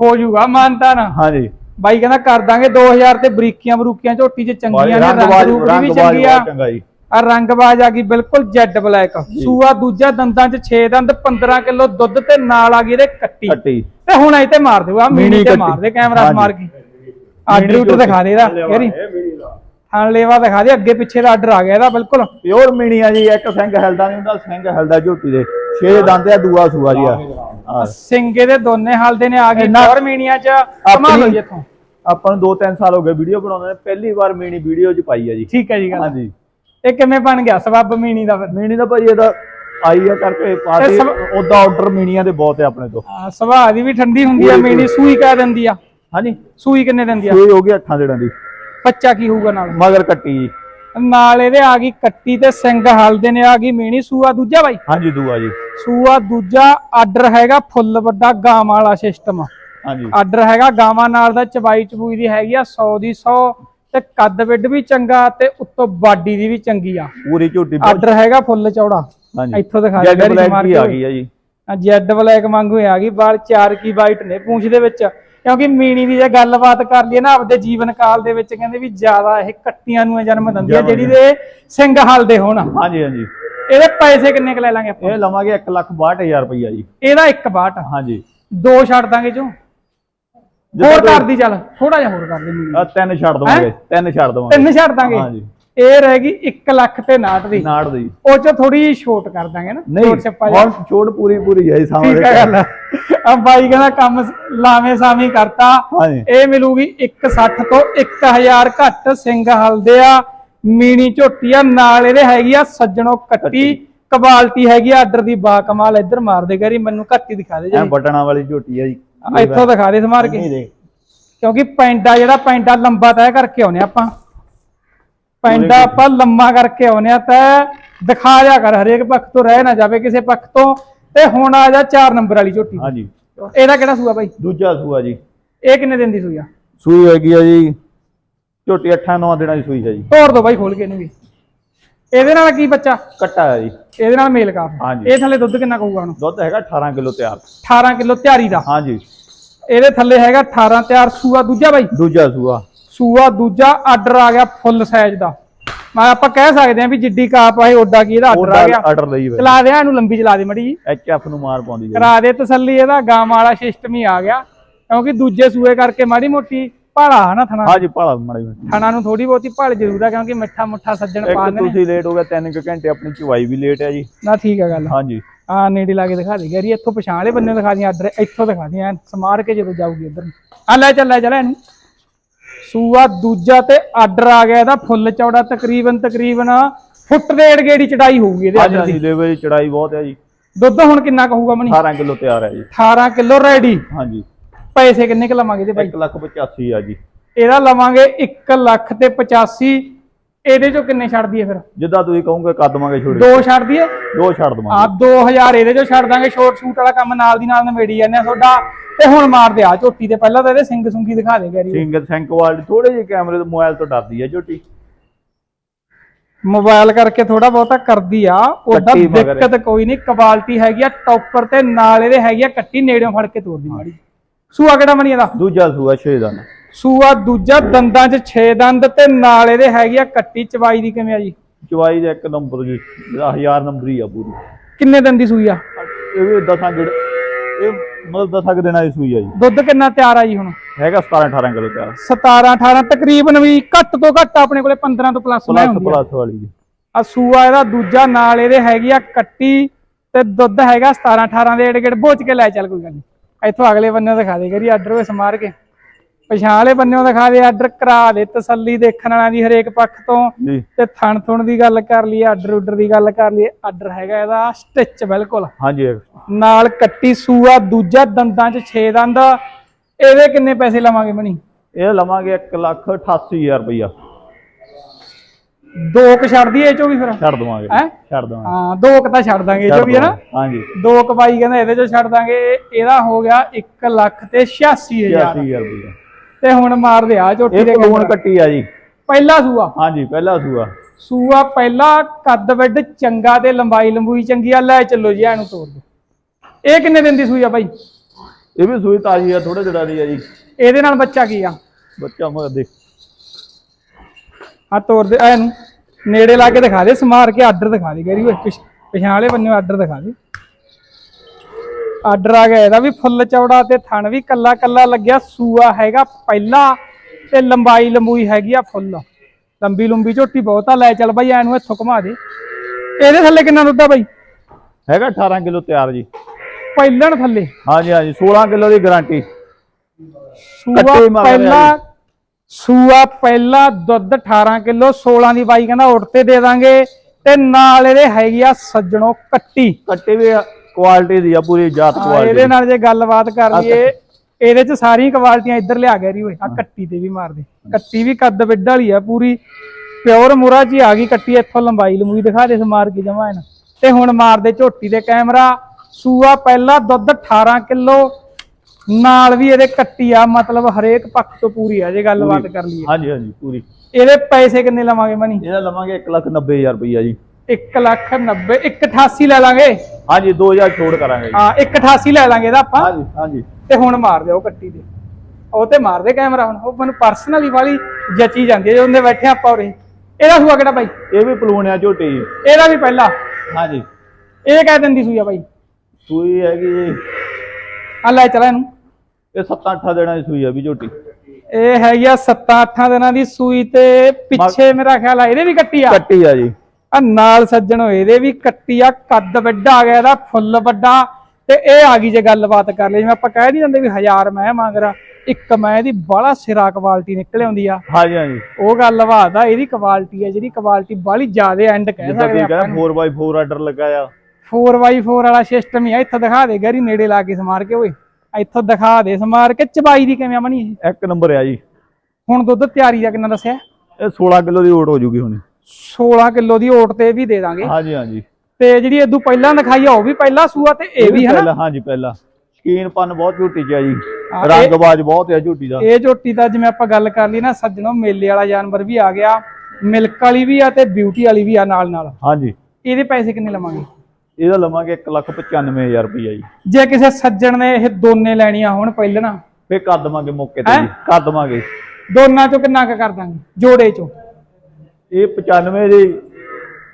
ਹੋ ਜਾਊਗਾ ਮਾਨਤਾ ਨਾ ਹਾਂਜੀ। ਬਾਈ ਕਹਿੰਦਾ ਕਰ ਦਾਂਗੇ 2000 ਤੇ ਬਰੀਕੀਆਂ ਬਰੂਕੀਆਂ ਝੋਟੀ ਚ ਚੰਗੀਆਂ ਨੇ ਰੰਗ ਵੀ ਚੰਗੀ ਆ। ਆ ਰੰਗਬਾਜ਼ ਆ ਗਈ ਬਿਲਕੁਲ ਜੈਡ ਬਲੈਕ। ਸੂਆ ਦੂਜਾ ਦੰਦਾਂ ਚ 6 ਦੰਦ 15 ਕਿਲੋ ਦੁੱਧ ਤੇ ਨਾਲ ਆ ਗਈ ਇਹਦੇ ਕੱਟੀ। ਤੇ ਹੁਣ ਇਹ ਤੇ ਮਾਰ ਦਿਓ ਆ ਮੀਣੀ ਤੇ। ਮਾਰ ਦੇ ਕੈਮਰਾ। ਮਾਰ ਕੇ। ਆਰਡਰ ਉਟ ਦਿਖਾ ਦੇ ਇਹਦਾ ਯਾਰੀ ਥਣ ਲੇਵਾ ਦਿਖਾ ਦੇ ਅੱਗੇ ਪਿੱਛੇ ਦਾ ਆਰਡਰ ਆ ਗਿਆ ਇਹਦਾ ਬਿਲਕੁਲ। ਪਿਓਰ ਮੀਣੀ ਆ ਜੀ ਇੱਕ ਸਿੰਘ ਹਿਲਦਾ ਨਹੀਂ ਹੁੰਦਾ ਸਿੰਘ ਹਿਲਦਾ ਝੋਟੀ ਦੇ। ਛੇ ਦੰਦ ਆ ਦੂਆ ਸੂਆ ਜੀ ਆ। ਹਾਂ। ਸਿੰਗੇ ਦੇ ਦੋਨੇ ਹਲਦੇ ਨੇ ਆ ਗਈ ਔਰ ਮੀਣੀਆਂ ਚ ਕਮਾ ਲਓ ਜੀ ਇੱਥੋਂ। ਆਪਾਂ ਨੂੰ 2-3 ਸਾਲ ਹੋ ਗਏ ਵੀਡੀਓ ਬਣਾਉਂਦੇ ਨੇ ਪਹਿਲੀ ਵਾਰ ਮੀਣੀ ਵੀਡੀਓ 'ਚ ਪਾਈ ਆ ਜੀ। ਠੀਕ ਹੈ ਜੀ ਗੱਲ। ਹਾਂਜੀ। ਇਹ ਕਿਵੇਂ ਬਣ ਗਿਆ ਸਬੱਬ ਮੀਣੀ ਦਾ ਫਿਰ? ਮੀਣੀ ਦਾ ਭਾਈ ਇਹਦਾ ਆਈ ਆ ਕਰਕੇ ਪਾਰਟੀ ਉਹਦਾ ਆਰਡਰ ਮੀਣੀਆਂ ਦੇ ਬਹੁਤ ਆ ਆਪਣੇ ਤੋਂ। ਆ, ਸੁਭਾਅ ਦੀ ਵੀ ਠੰਡੀ ਹੁੰਦੀ ਆ ਮੀਣੀ ਸੂਈ ਕਹਿ ਦਿੰਦੀ ਆ। ਹਾਂਜੀ। ਸੂਈ ਕਿੰਨੇ ਦਿੰਦੀ ਆ? ਸੂਈ ਹੋ ਗਈ ਅੱਠਾਂ ਦਿਨਾਂ ਦੀ। ਬੱਚਾ ਕੀ ਹੋਊਗਾ ਨਾਲ? ਮਗਰ ਕੱਟੀ ਜੀ। ਨਾਲ ਇਹਦੇ ਆ ਗਈ ਕੱਟੀ ਤੇ ਸਿੰਘ ਹਲਦੇ ਨੇ ਆ ਗਈ ਮੀਣੀ ਸੂਆ ਦੂਜਾ ਬਾਈ? ਹਾਂਜੀ ਦੂਆ ਜੀ। ਸੂਆ ਦੂਜਾ ਆਰਡਰ ਹੈਗਾ ਫੁੱਲ ਵੱਡਾ ਗਾਂ ਵਾਲਾ ਸਿਸਟਮ ਹਾਂਜੀ। ਆਰਡਰ ਹੈਗਾ ਗਾਵਾਂ ਨਾਲ ਦਾ ਚਬਾਈ ਚਬੂਈ ਦੀ ਹੈਗੀ ਆ 100 ਦੀ 100 ਤੇ ਕੱਦ ਵਿੱਡ ਵੀ ਚੰਗਾ ਤੇ ਉੱਤੋਂ ਬਾਡੀ ਦੀ ਵੀ ਚੰਗੀ ਆ। ਪੂਰੀ ਝੋਟੀ ਆਰਡਰ ਹੈਗਾ ਫੁੱਲ ਚੌੜਾ। ਹਾਂਜੀ। ਇੱਥੋਂ ਦਿਖਾ ਜੈਡ ਦੇ ਬਲੈਕ ਵੀ ਆ ਗਈ ਆ ਜੀ। ਜੈਡ ਬਲੈਕ ਵਾਂਗੂ ਆ ਗਈ ਬਾਲ ਚਾਰ ਕੀ ਵਾਈਟ ਨੇ ਪੂੰਛ ਦੇ ਵਿੱਚ। ਕਿਉਂਕਿ ਮੀਣੀ ਦੀ ਜੇ ਗੱਲਬਾਤ ਕਰ ਲਈਏ ਨਾ ਆਪਦੇ ਜੀਵਨ ਕਾਲ ਦੇ ਵਿੱਚ ਕਹਿੰਦੇ ਵੀ ਜ਼ਿਆਦਾ ਇਹ ਕੱਟੀਆਂ ਨੂੰ ਜਨਮ ਦਿੰਦੀ ਜਨਮ ਜਿਹੜੀ ਦੇ ਸਿੰਘ ਹਲਦੇ ਹੋਣ। ਹਾਂਜੀ ਹਾਂਜੀ। ਇਹਦੇ ਪੈਸੇ ਕਿੰਨੇ ਕੁ ਲੈ ਲਾਂਗੇ ਆਪਾਂ? ਇਹ ਲਵਾਂਗੇ 1 ਲੱਖ 62000 ਰੁਪਈਆ ਜੀ। ਇਹਦਾ ਇੱਕ ਬਾਟ ਹਾਂਜੀ। ਦੋ ਛੱਡ ਦਾਂਗੇ ਚੋਂ। ਹੋਰ ਕਰਦੀ ਚੱਲ। ਥੋੜਾ ਜਿਹਾ ਹੋਰ ਕਰ ਦੇ ਆ ਤਿੰਨ ਛੱਡ ਦਵਾਂਗੇ ਤਿੰਨ ਛੱਡ ਦਵਾਂਗੇ। ਤਿੰਨ ਛੱਡ ਦਾਂਗੇ? ਹਾਂਜੀ। ਇਹ ਰਹੇਗੀ 1 ਲੱਖ ਤੇ 69 ਦੀ। ਨਾੜ ਦੀ। ਉਹ ਚ ਥੋੜੀ ਛੋਟ ਕਰ ਦਾਂਗੇ ਨਾ। ਨਹੀਂ ਜਿਹਾ। ਹੁਣ ਛੋਟ ਪੂਰੀ ਪੂਰੀ ਹੈ ਜੀ ਸਾਹਮਣੇ। ਠੀਕ ਹੈ ਗੱਲ ਆ। ਬਾਈ ਕਹਿੰਦਾ ਕੰਮ ਲਾਵੇਂ ਸਾਵੀਂ ਕਰਤਾ। ਇਹ ਮਿਲੂਗੀ 160 ਤੋਂ 1000 ਘੱਟ ਸਿੰਘ ਹਲਦੇ ਆ ਮੀਣੀ ਝੋਟੀ ਆ ਨਾਲ ਇਹਦੇ ਹੈਗੀ ਆ ਸੱਜਣੋ ਕੱਟੀ। ਕਬਾਲਟੀ ਹੈਗੀ ਆ ਆਰਡਰ ਦੀ ਬਾ ਕਮਾਲ ਇੱਧਰ ਮਾਰ ਦੇ ਗਰੀ ਮੈਨੂੰ ਘੱਟੀ ਦਿਖਾ ਦੇ ਜੀ ਬਟਨਾਂ ਵਾਲੀ ਝੋਟੀ ਆ ਜੀ। ਇੱਥੋਂ ਦਿਖਾ ਦੇ ਸਮਾਰ ਕੇ। ਕਿਉਂਕਿ ਪੈਂਡਾ ਜਿਹੜਾ ਪੈਂਡਾ ਲੰਬਾ ਤੈਅ ਕਰਕੇ ਆਉਨੇ ਆਪਾਂ। ਪੈਂਡਾ ਆਪਾਂ ਲੰਮਾ ਕਰਕੇ ਆਉਨੇ ਆ ਤੈਅ ਦਿਖਾ ਜਾ ਕਰ ਹਰੇਕ ਪੱਖ ਤੋਂ ਰਹਿ ਨਾ ਜਾਵੇ ਕਿਸੇ ਪੱਖ ਤੋਂ। ਤੇ ਹੁਣ ਆ ਜਾ 4 ਨੰਬਰ ਵਾਲੀ ਝੋਟੀ। ਹਾਂਜੀ। ਇਹਦਾ ਕਿਹੜਾ ਸੂਆ ਬਾਈ? ਦੂਜਾ ਸੂਆ ਜੀ। ਇਹ ਕਿੰਨੇ ਦਿਨ ਦੀ ਸੂਈ ਆ? ਸੂਈ ਹੈਗੀ ਆ ਜੀ ਝੋਟੀ 8-9 ਦਿਨਾਂ ਦੀ ਸੂਈ ਹੈ ਜੀ। ਤੋੜ ਦੋ ਬਾਈ ਖੋਲ ਕੇ ਇਹਨੂੰ ਵੀ। ਇਹਦੇ ਨਾਲ ਕੀ ਬੱਚਾ? ਕੱਟਾ ਹੈ ਜੀ। ਇਹਦੇ ਨਾਲ ਮੇਲ ਕਾਫ। ਇਹ ਥੱਲੇ ਦੁੱਧ ਕਿੰਨਾ ਕਹੂਗਾ ਉਹਨੂੰ ਦੁੱਧ ਹੈਗਾ 18 ਕਿਲੋ ਤਿਆਰ। 18 ਕਿਲੋ ਤਿਆਰੀ ਦਾ। ਹਾਂਜੀ। ਇਹਦੇ ਥੱਲੇ ਹੈਗਾ 18 ਤਿਆਰ ਸੂਆ। ਦੂਜਾ ਬਾਈ? ਦੂਜਾ ਸੂਆ। ਸੂਆ ਦੂਜਾ ਆਰਡਰ ਆ ਗਿਆ ਫੁੱਲ ਸਾਈਜ਼ ਦਾ। ਮੈਂ ਆਪਾਂ ਕਹਿ ਸਕਦੇ ਹਾਂ ਵੀ ਜਿੱਡੀ ਕਾਪ ਆਏ ਓਡਾ ਕੀ ਇਹਦਾ ਆਰਡਰ ਆ ਗਿਆ। ਆਰਡਰ ਲਈ ਚਲਾ ਦੇ ਇਹਨੂੰ ਲੰਬੀ ਚਲਾ ਦੇ ਮੜੀ ਜੀ। ਐਚਐਫ ਨੂੰ ਮਾਰ ਪਾਉਂਦੀ ਜੀ ਕਰਾ ਦੇ ਤਸੱਲੀ ਇਹਦਾ ਗਾਮ ਵਾਲਾ ਸਿਸਟਮ ਹੀ ਆ ਗਿਆ। ਕਿਉਂਕਿ ਦੂਜੇ ਸੂਏ ਕਰਕੇ ਮਾੜੀ ਮੋਟੀ ਭਾਲਾ ਹਨਾ ਥਣਾ। ਹਾਂਜੀ ਭਾਲਾ ਮਾੜੀ ਮੋਟੀ। ਥਣਾ ਨੂੰ ਥੋੜੀ ਬਹੁਤੀ ਭਾਲ ਜ਼ਰੂਰ ਆ ਕਿਉਂਕਿ ਮਿੱਠਾ ਮੁੱਠਾ ਸੱਜਣ ਪਾਉਂਦੇ ਨੇ। ਤੁਸੀਂ ਲੇਟ ਹੋ ਗਿਆ 3 ਘੰਟੇ ਆਪਣੀ ਚੁਵਾਈ ਵੀ ਲੇਟ ਹੈ ਜੀ। ਨਾ ਠੀਕ ਹੈ ਗੱਲ। ਹਾਂਜੀ ਆ ਨੇੜੇ ਲਾ ਕੇ ਦਿਖਾ ਦੇ ਗਰੀ ਇੱਥੋਂ ਪਛਾਣ ਵਾਲੇ ਬੰਨੇ ਦਿਖਾ ਦੀਆਂ ਆਰਡਰ ਇੱਥੋਂ ਦਿਖਾ ਦੀਆਂ ਸਮਾਰ ਕੇ ਜਦੋਂ ਜਾਊਗੀ ਉਧਰ ਆ ਲੈ ਚੱਲ ਲੈ ਚੱਲ ਇਹਨੂੰ। ਸੂਆ ਦੂਜਾ ਤੇ ਆਰਡਰ ਆ ਗਿਆ ਇਹਦਾ ਫੁੱਲ ਚੌੜਾ ਤਕਰੀਬਨ ਤਕਰੀਬਨ ਫੁੱਟ ਡੇਢ ਗੇੜੀ ਚੜਾਈ ਹੋਊਗੀ ਇਹਦੇ ਆਰਡਰ ਦੀ। ਲੈਵਲ ਦੀ ਚੜਾਈ ਬਹੁਤ ਹੈ ਜੀ। ਦੁੱਧ ਹੁਣ ਕਿੰਨਾ ਕਹੂਗਾ ਮਣੀ 18 ਕਿਲੋ ਤਿਆਰ ਹੈ ਜੀ। 18 ਕਿਲੋ ਰੈਡੀ ਹਾਂਜੀ। ਪੈਸੇ ਕਿੰਨੇ ਕ ਲਵਾਂਗੇ ਇਹਦੇ ਬਾਈ 1 ਲੱਖ 85 ਆ ਜੀ। ਇਹਦਾ ਲਵਾਂਗੇ 1 ਲੱਖ ਤੇ 85 ਇਹਦੇ ਚੋਂ ਕਿੰਨੇ ਛੱਡ ਦਈਏ ਫਿਰ? ਜਿੱਦਾਂ ਤੁਸੀਂ ਕਹੋਗੇ ਕਰ ਦਵਾਂਗੇ ਛੋੜੇ ਦੋ ਛੱਡ ਦਈਏ? ਦੋ ਛੱਡ ਦਵਾਂਗੇ। ਆ 2000 ਇਹਦੇ ਚੋਂ ਛੱਡ ਦਾਂਗੇ ਸ਼ੋਰਟ ਸ਼ੂਟ ਵਾਲਾ ਕੰਮ ਨਾਲ ਦੀ ਨਾਲ ਨਵੇੜੀ ਜਾਂਦੇ ਆ। ਤੁਹਾਡਾ ਤੇ ਹੁਣ ਮਾਰਦੇ ਆ ਝੋਟੀ ਤੇ ਪਹਿਲਾਂ ਤਾਂ ਇਹਦੇ ਸਿੰਗ ਸੁੰਗੀ ਦਿਖਾ ਦੇ ਗੈਰੀ ਸਿੰਗਲ ਸੈਂਕ ਵਾਲੀ ਥੋੜੇ ਜਿਹੇ ਕੈਮਰੇ ਤੋਂ ਮੋਬਾਈਲ ਤੋਂ ਡਰਦੀ ਹੈ ਝੋਟੀ। ਮੋਬਾਈਲ ਕਰਕੇ ਥੋੜਾ ਬਹੁਤਾ ਕਰਦੀ ਆ ਉਹਦਾ ਕੱਟੀ ਮਗਰ। ਦਿੱਕਤ ਕੋਈ ਨਹੀਂ ਕੁਆਲਿਟੀ ਹੈਗੀ ਆ ਟੌਪਰ ਤੇ ਨਾਲ ਇਹਦੇ ਹੈਗੀ ਆ ਕੱਟੀ ਨੇੜਿਓਂ ਫੜ ਕੇ ਤੋੜਦੀ ਮਾੜੀ। ਸੂਆ ਕਿਹੜਾ ਮਣੀ ਇਹਦਾ? ਦੂਜਾ ਸੂਆ 6 ਦਾ ਸੂਆ ਦੂਜਾ ਦੰਦਾਂ 'ਚ 6 ਦੰਦ ਤੇ ਨਾਲ ਇਹਦੇ ਹੈਗੀ ਆ ਕੱਟੀ ਚਵਾਈ ਦੀ ਕਿਵੇਂ ਆ ਜੀ? ਚੁਵਾਈ ਦਾ ਇੱਕ ਨੰਬਰ ਜੀ 1000 ਨੰਬਰ ਹੀ ਆ ਪੂਰੀ। ਕਿੰਨੇ ਦਿਨ ਦੀ ਸੂਈ ਆ? ਇਹ ਵੀ ਦਸਾਂ ਗਿੜ ਇਹ ਮਤਲਬ ਦਸਾਂ ਕੁ ਦਿਨਾਂ ਦੀ ਸੂਈ ਆ ਜੀ। ਦੁੱਧ ਕਿੰਨਾ ਤਿਆਰ ਆ ਜੀ ਹੁਣ? ਹੈਗਾ 17 18 ਕਿਲੋ ਤਿਆਰ। 17 18 ਤਕਰੀਬਨ ਵੀ ਘੱਟ ਤੋਂ ਘੱਟ ਆਪਣੇ ਕੋਲੇ 15 ਤੋਂ ਪਲੱਸ ਮੈਂ ਹੁੰਦੀ ਪਲੱਸ ਵਾਲੀ ਜੀ। ਆ ਸੂਆ ਇਹਦਾ ਦੂਜਾ ਨਾਲ ਇਹਦੇ ਹੈਗੀ ਆ ਕੱਟੀ ਤੇ ਦੁੱਧ ਹੈਗਾ 17 18 ਦੇ ਏੜ ਗੇੜ ਬੋਚ ਕੇ ਲੈ ਚੱਲ ਕੋਈ ਗੱਲ ਨਹੀਂ ਇੱਥੋਂ ਅਗਲੇ ਬੰਨੇ ਦਿਖਾ ਦੇ ਕਰੀ ਆਰਡਰ ਵੇ ਸਮਾਰ ਕੇ। ਪਛਾਣ ਵਾਲੇ ਬੰਨਿਓ ਦਿਖਾ ਦੇ ਆਰਡਰ ਕਰਾ ਦੇ ਤਸੱਲੀ ਦੇਖਣ ਵਾਲਿਆਂ ਦੀ ਹਰੇਕ ਪੱਖ ਤੋਂ ਤੇ ਥਣ ਥੁਣ ਦੀ ਗੱਲ ਕਰ ਲਈਏ ਆਰਡਰ ਉਡਰ ਦੀ ਗੱਲ ਕਰ ਲਈਏ ਆਰਡਰ ਹੈਗਾ ਇਹਦਾ ਸਟਿਚ ਬਿਲਕੁਲ। ਹਾਂਜੀ ਨਾਲ ਕੱਟੀ ਸੂਆ ਦੂਜਾ ਦੰਦਾਂ 'ਚ 6 ਦੰਦ ਇਹਦੇ ਕਿੰਨੇ ਪੈਸੇ ਲਵਾਂਗੇ ਮਣੀ ਇਹ ਲਵਾਂਗੇ 1 ਲੱਖ 88000 ਰੁਪਈਆ। ਦੋ ਕ ਛੱਡ ਦਈਏ ਇਹ ਚੋਂ ਵੀ ਫਿਰ? ਛੱਡ ਦਵਾਂਗੇ। ਹੈਂ? ਛੱਡ ਦਵਾਂਗੇ। ਹਾਂ ਦੋ ਕ ਤਾਂ ਛੱਡ ਦਾਂਗੇ ਇਹ ਚੋਂ ਵੀ ਹੈ ਨਾ ਹਾਂਜੀ। ਦੋ ਕਬਾਈ ਕਹਿੰਦਾ ਇਹਦੇ ਚੋਂ ਛੱਡ ਦਾਂਗੇ ਇਹਦਾ ਹੋ ਗਿਆ 1 ਲੱਖ ਤੇ 86000 86000 ਰੁਪਈਆ। ਤੇ ਹੁਣ ਮਾਰਦੇ ਆ ਝੋਟੀ ਦੇ ਇਹ ਕੱਟੀ ਆ ਜੀ। ਪਹਿਲਾ ਸੂਆ। ਹਾਂਜੀ ਪਹਿਲਾ ਸੂਆ। ਸੂਆ ਪਹਿਲਾ ਕੱਦ ਵੱਡ ਚੰਗਾ ਤੇ ਲੰਬਾਈ ਲੰਬੂਈ ਚੰਗੀ ਆ ਲੈ ਚੱਲੋ ਜੀ ਇਹਨੂੰ ਤੋੜ ਦੋ ਇਹ ਕਿੰਨੇ ਦਿਨ ਦੀ ਸੂਈ ਆ ਬਾਈ? ਇਹ ਵੀ ਸੂਈ ਤਾਜੀ ਆ ਥੋੜੇ ਦਿਨਾਂ ਦੀ ਆ ਜੀ। ਇਹਦੇ ਨਾਲ ਬੱਚਾ ਕੀ ਆ? ਬੱਚਾ ਮਗਰ ਦੇਖ। ਆ ਤੋੜ ਦੇ ਇਹਨੂੰ ਨੇੜੇ ਲਾ ਕੇ ਦਿਖਾ ਦੇ ਸਮਾਰ ਕੇ ਆਰਡਰ ਦਿਖਾ ਦੇ ਗਰੀ ਓਏ ਪਿਛ- ਵਾਲੇ ਬੰਨੇ ਆਰਡਰ ਦਿਖਾ ਦੇ। ਆਰਡਰ ਆ ਗਿਆ ਇਹਦਾ ਵੀ ਫੁੱਲ ਚੌੜਾ ਤੇ ਥਣ ਵੀ ਕੱਲਾ ਕੱਲਾ ਲੱਗਿਆ ਸੂਆ ਹੈਗਾ ਪਹਿਲਾ ਤੇ ਲੰਬਾਈ ਲੰਬੂਈ ਹੈਗੀ ਆ ਫੁੱਲ। ਲੰਬੀ ਲੰਬੀ ਝੋਟੀ ਬਹੁਤ ਆ ਲੈ ਚੱਲ ਬਾਈ ਐਨੂੰ ਇੱਥੋਂ ਘੁਮਾ ਦੇ। ਇਹਦੇ ਥੱਲੇ ਕਿੰਨਾ ਦੁੱਧ ਆ ਬਾਈ? ਹੈਗਾ 18 ਕਿਲੋ ਤਿਆਰ ਜੀ। ਪਹਿਲਣ ਥੱਲੇ। ਹਾਂਜੀ ਹਾਂਜੀ 16 ਕਿਲੋ ਦੀ ਗਾਰੰਟੀ। ਸੂਆ ਕੱਟੇ ਪਹਿਲਾ ਸੂਆ ਪਹਿਲਾ ਦੁੱਧ 18 ਕਿਲੋ 16 ਦੀ ਬਾਈ ਕਹਿੰਦਾ ਉੱਠ ਤੇ ਦੇ ਦਾਂਗੇ। ਤੇ ਨਾਲ ਇਹਦੇ ਹੈਗੀ ਆ ਸੱਜਣੋ ਕੱਟੀ। ਕੱਟੇ ਵੀ ਕੁਆਲਿਟੀ ਦੀ ਆ ਪੂਰੀ ਜਾਤ ਹਾਂ, ਕੁਆਲਿਟੀ ਇਹਦੇ ਨਾਲ ਜੇ ਗੱਲਬਾਤ ਕਰ ਲਈਏ ਇਹਦੇ ਚ ਸਾਰੀਆਂ ਕੁਆਲਟੀਆਂ ਇੱਧਰ ਲਿਆ ਗਿਆ ਰੀ ਓਏ ਆ ਕੱਟੀ ਤੇ ਵੀ ਮਾਰ ਦੇ। ਕੱਟੀ ਵੀ ਕੱਦ ਵਿੱਡ ਵਾਲੀ ਆ ਪੂਰੀ ਪਿਓਰ ਮੁਰਾ ਜੀ ਆ ਗਈ ਕੱਟੀ ਇੱਥੋਂ ਲੰਬਾਈ ਲੰਬੂਈ ਦਿਖਾ ਦੇ ਮਾਰ ਕੇ ਜਮਾ ਇਹਨੂੰ। ਤੇ ਹੁਣ ਮਾਰ ਦੇ ਝੋਟੀ ਦੇ ਕੈਮਰਾ ਸੂਆ ਪਹਿਲਾ ਦੁੱਧ 18 ਕਿਲੋ ਨਾਲ ਵੀ ਇਹਦੇ ਕੱਟੀ ਆ ਮਤਲਬ ਹਰੇਕ ਪੱਖ ਤੋਂ ਪੂਰੀ ਆ ਜੇ ਗੱਲਬਾਤ ਕਰ ਲਈਏ। ਹਾਂਜੀ ਹਾਂਜੀ ਪੂਰੀ। ਇਹਦੇ ਪੈਸੇ ਕਿੰਨੇ ਲਵਾਂਗੇ ਮਨੀ? ਇਹਦਾ ਲਵਾਂਗੇ 190000 ਰੁਪਈਆ ਜੀ। 1 ਲੱਖ 90 188 ਲੈ ਲਾਂਗੇ। ਹਾਂਜੀ 2000 ਛੋੜ ਕਰਾਂਗੇ ਜੀ। ਹਾਂ 188 ਲੈ ਲਾਂਗੇ ਇਹਦਾ ਆਪਾਂ। ਹਾਂਜੀ ਹਾਂਜੀ। ਤੇ ਹੁਣ ਮਾਰ ਦਿਓ ਕੱਟੀ ਦੇ। ਉਹ ਤੇ ਮਾਰ ਦੇ ਕੈਮਰਾ ਹੁਣ। ਉਹ ਮੈਨੂੰ ਪਰਸਨਲੀ ਵਾਲੀ ਜੱਚੀ ਜਾਂਦੀ ਹੈ ਜੇ ਉਹਦੇ ਬੈਠੇ ਆਪਾਂ ਉਰੇ। ਇਹਦਾ ਸੂਆ ਕਿਹੜਾ ਬਾਈ? ਇਹ ਵੀ ਪਲੂਣਿਆ ਝੋਟੀ ਇਹਦਾ ਵੀ ਪਹਿਲਾ। ਹਾਂਜੀ। ਇਹ ਕਹਿ ਦਿੰਦੀ ਸੂਆ ਬਾਈ। ਸੂਈ ਹੈਗੀ ਜੀ। ਆ ਲੈ ਚਲਾ ਇਹਨੂੰ। ਇਹ 7-8 ਦਿਨਾਂ ਦੀ ਸੂਈ ਆ ਵੀ ਝੋਟੀ। ਇਹ ਹੈਗੀ ਆ 7-8 ਦਿਨਾਂ ਦੀ ਸੂਈ ਤੇ ਪਿੱਛੇ ਮੇਰਾ ਖਿਆਲ ਆ ਇਹਦੇ ਵੀ ਕੱਟੀ ਆ? ਕੱਟੀ ਆ ਜੀ। ਆ ਨਾਲ ਸੱਜਣੋ ਇਹਦੇ ਵੀ ਕੱਟੀ ਆ ਕੱਦ ਵੱਡਾ ਆ ਗਿਆ ਇਹਦਾ ਫੁੱਲ ਵੱਡਾ। ਤੇ ਇਹ ਆ ਗਈ ਜੇ ਗੱਲਬਾਤ ਕਰ ਲਈ ਜਿਵੇਂ ਆਪਾਂ ਕਹਿ ਨਹੀਂ ਜਾਂਦੇ ਵੀ ਹਜ਼ਾਰ ਮੈਂ ਮੰਗਰਾ ਇੱਕ ਮੈਂ ਦੀ ਬੜਾ ਸਿਰਾ ਕੁਆਲਿਟੀ ਨਿਕਲ ਆਉਂਦੀ ਆ। ਹਾਂਜੀ ਹਾਂਜੀ। ਉਹ ਗੱਲਬਾਤ ਆ ਇਹਦੀ ਕੁਆਲਿਟੀ ਆ ਜਿਹੜੀ ਕੁਆਲਿਟੀ ਬੜੀ ਜ਼ਿਆਦਾ ਐਂਡ ਕਹਿ ਸਕਦੇ ਕਹਿੰਦੇ 4x4 ਆਰਡਰ ਲਗਾਇਆ। 4x4 ਵਾਲਾ ਸਿਸਟਮ ਹੀ ਆ ਇੱਥੋਂ ਦਿਖਾ ਦੇ ਗਰੀ ਨੇੜੇ ਲਾ ਕੇ ਸਮਾਰ ਕੇ ਓਏ। ਇੱਥੋਂ ਦਿਖਾ ਦੇ ਸਮਾਰ ਕੇ ਚਬਾਈ ਦੀ ਕਿਵੇਂ ਮਣੀ ਇਹ? ਇੱਕ ਨੰਬਰ ਆ ਜੀ। ਹੁਣ ਦੁੱਧ ਤਿਆਰੀ ਦਾ ਕਿੰਨਾ ਦੱਸਿਆ? ਇਹ 16 ਕਿਲੋ ਦੀ ਓਟ ਹੋ ਜੂਗੀ ਹੁਣ। 16 ਕਿਲੋ ਦੀ ਓਟ ਤੇ ਵੀ ਦੇ ਦਾਂਗੇ। ਹਾਂਜੀ ਹਾਂਜੀ। ਤੇ ਜਿਹੜੀ ਇਦੋਂ ਪਹਿਲਾਂ ਦਿਖਾਈ ਆ ਉਹ ਵੀ ਪਹਿਲਾ ਸੂਆ ਤੇ ਇਹ ਵੀ ਹੈ ਨਾ ਪਹਿਲਾਂ ਹਾਂਜੀ ਪਹਿਲਾਂ। ਸ਼ਕੀਨਪਨ ਬਹੁਤ ਝੂਟੀ ਚ ਆ ਜੀ। ਹਾਂ, ਰੰਗਬਾਜ਼ ਬਹੁਤ ਆ ਝੂਟੀ ਦਾ। ਇਹ ਝੋਟੀ ਦਾ ਜਿਵੇਂ ਆਪਾਂ ਗੱਲ ਕਰ ਲਈ ਨਾ ਸੱਜਣੋ ਮੇਲੇ ਵਾਲਾ ਜਾਨਵਰ ਵੀ ਆ ਗਿਆ ਮਿਲਕ ਵਾਲੀ ਵੀ ਆ ਤੇ ਬਿਊਟੀ ਵਾਲੀ ਵੀ ਆ ਨਾਲ ਨਾਲ। ਹਾਂਜੀ। ਇਹਦੇ ਪੈਸੇ ਕਿੰਨੇ ਲਵਾਂਗੇ? ਇਹਦਾ ਲਵਾਂਗੇ 195000 ਰੁਪਈਆ ਜੀ। ਜੇ ਕਿਸੇ ਸੱਜਣ ਨੇ ਇਹ ਦੋਨੇ ਲੈਣੀਆਂ ਹੋਣ ਪਹਿਲਣਾ ਫੇਰ ਕਰ ਦਵਾਂਗੇ ਮੌਕੇ ਤੇ ਹੈਂ? ਜੀ। ਕਰ ਦਵਾਂਗੇ। ਦੋਨਾਂ ਚੋਂ ਕਿੰਨਾ ਕੁ ਕਰ ਦਾਂਗੇ? ਜੋੜੇ ਚੋਂ। ਇਹ 95 ਦੀ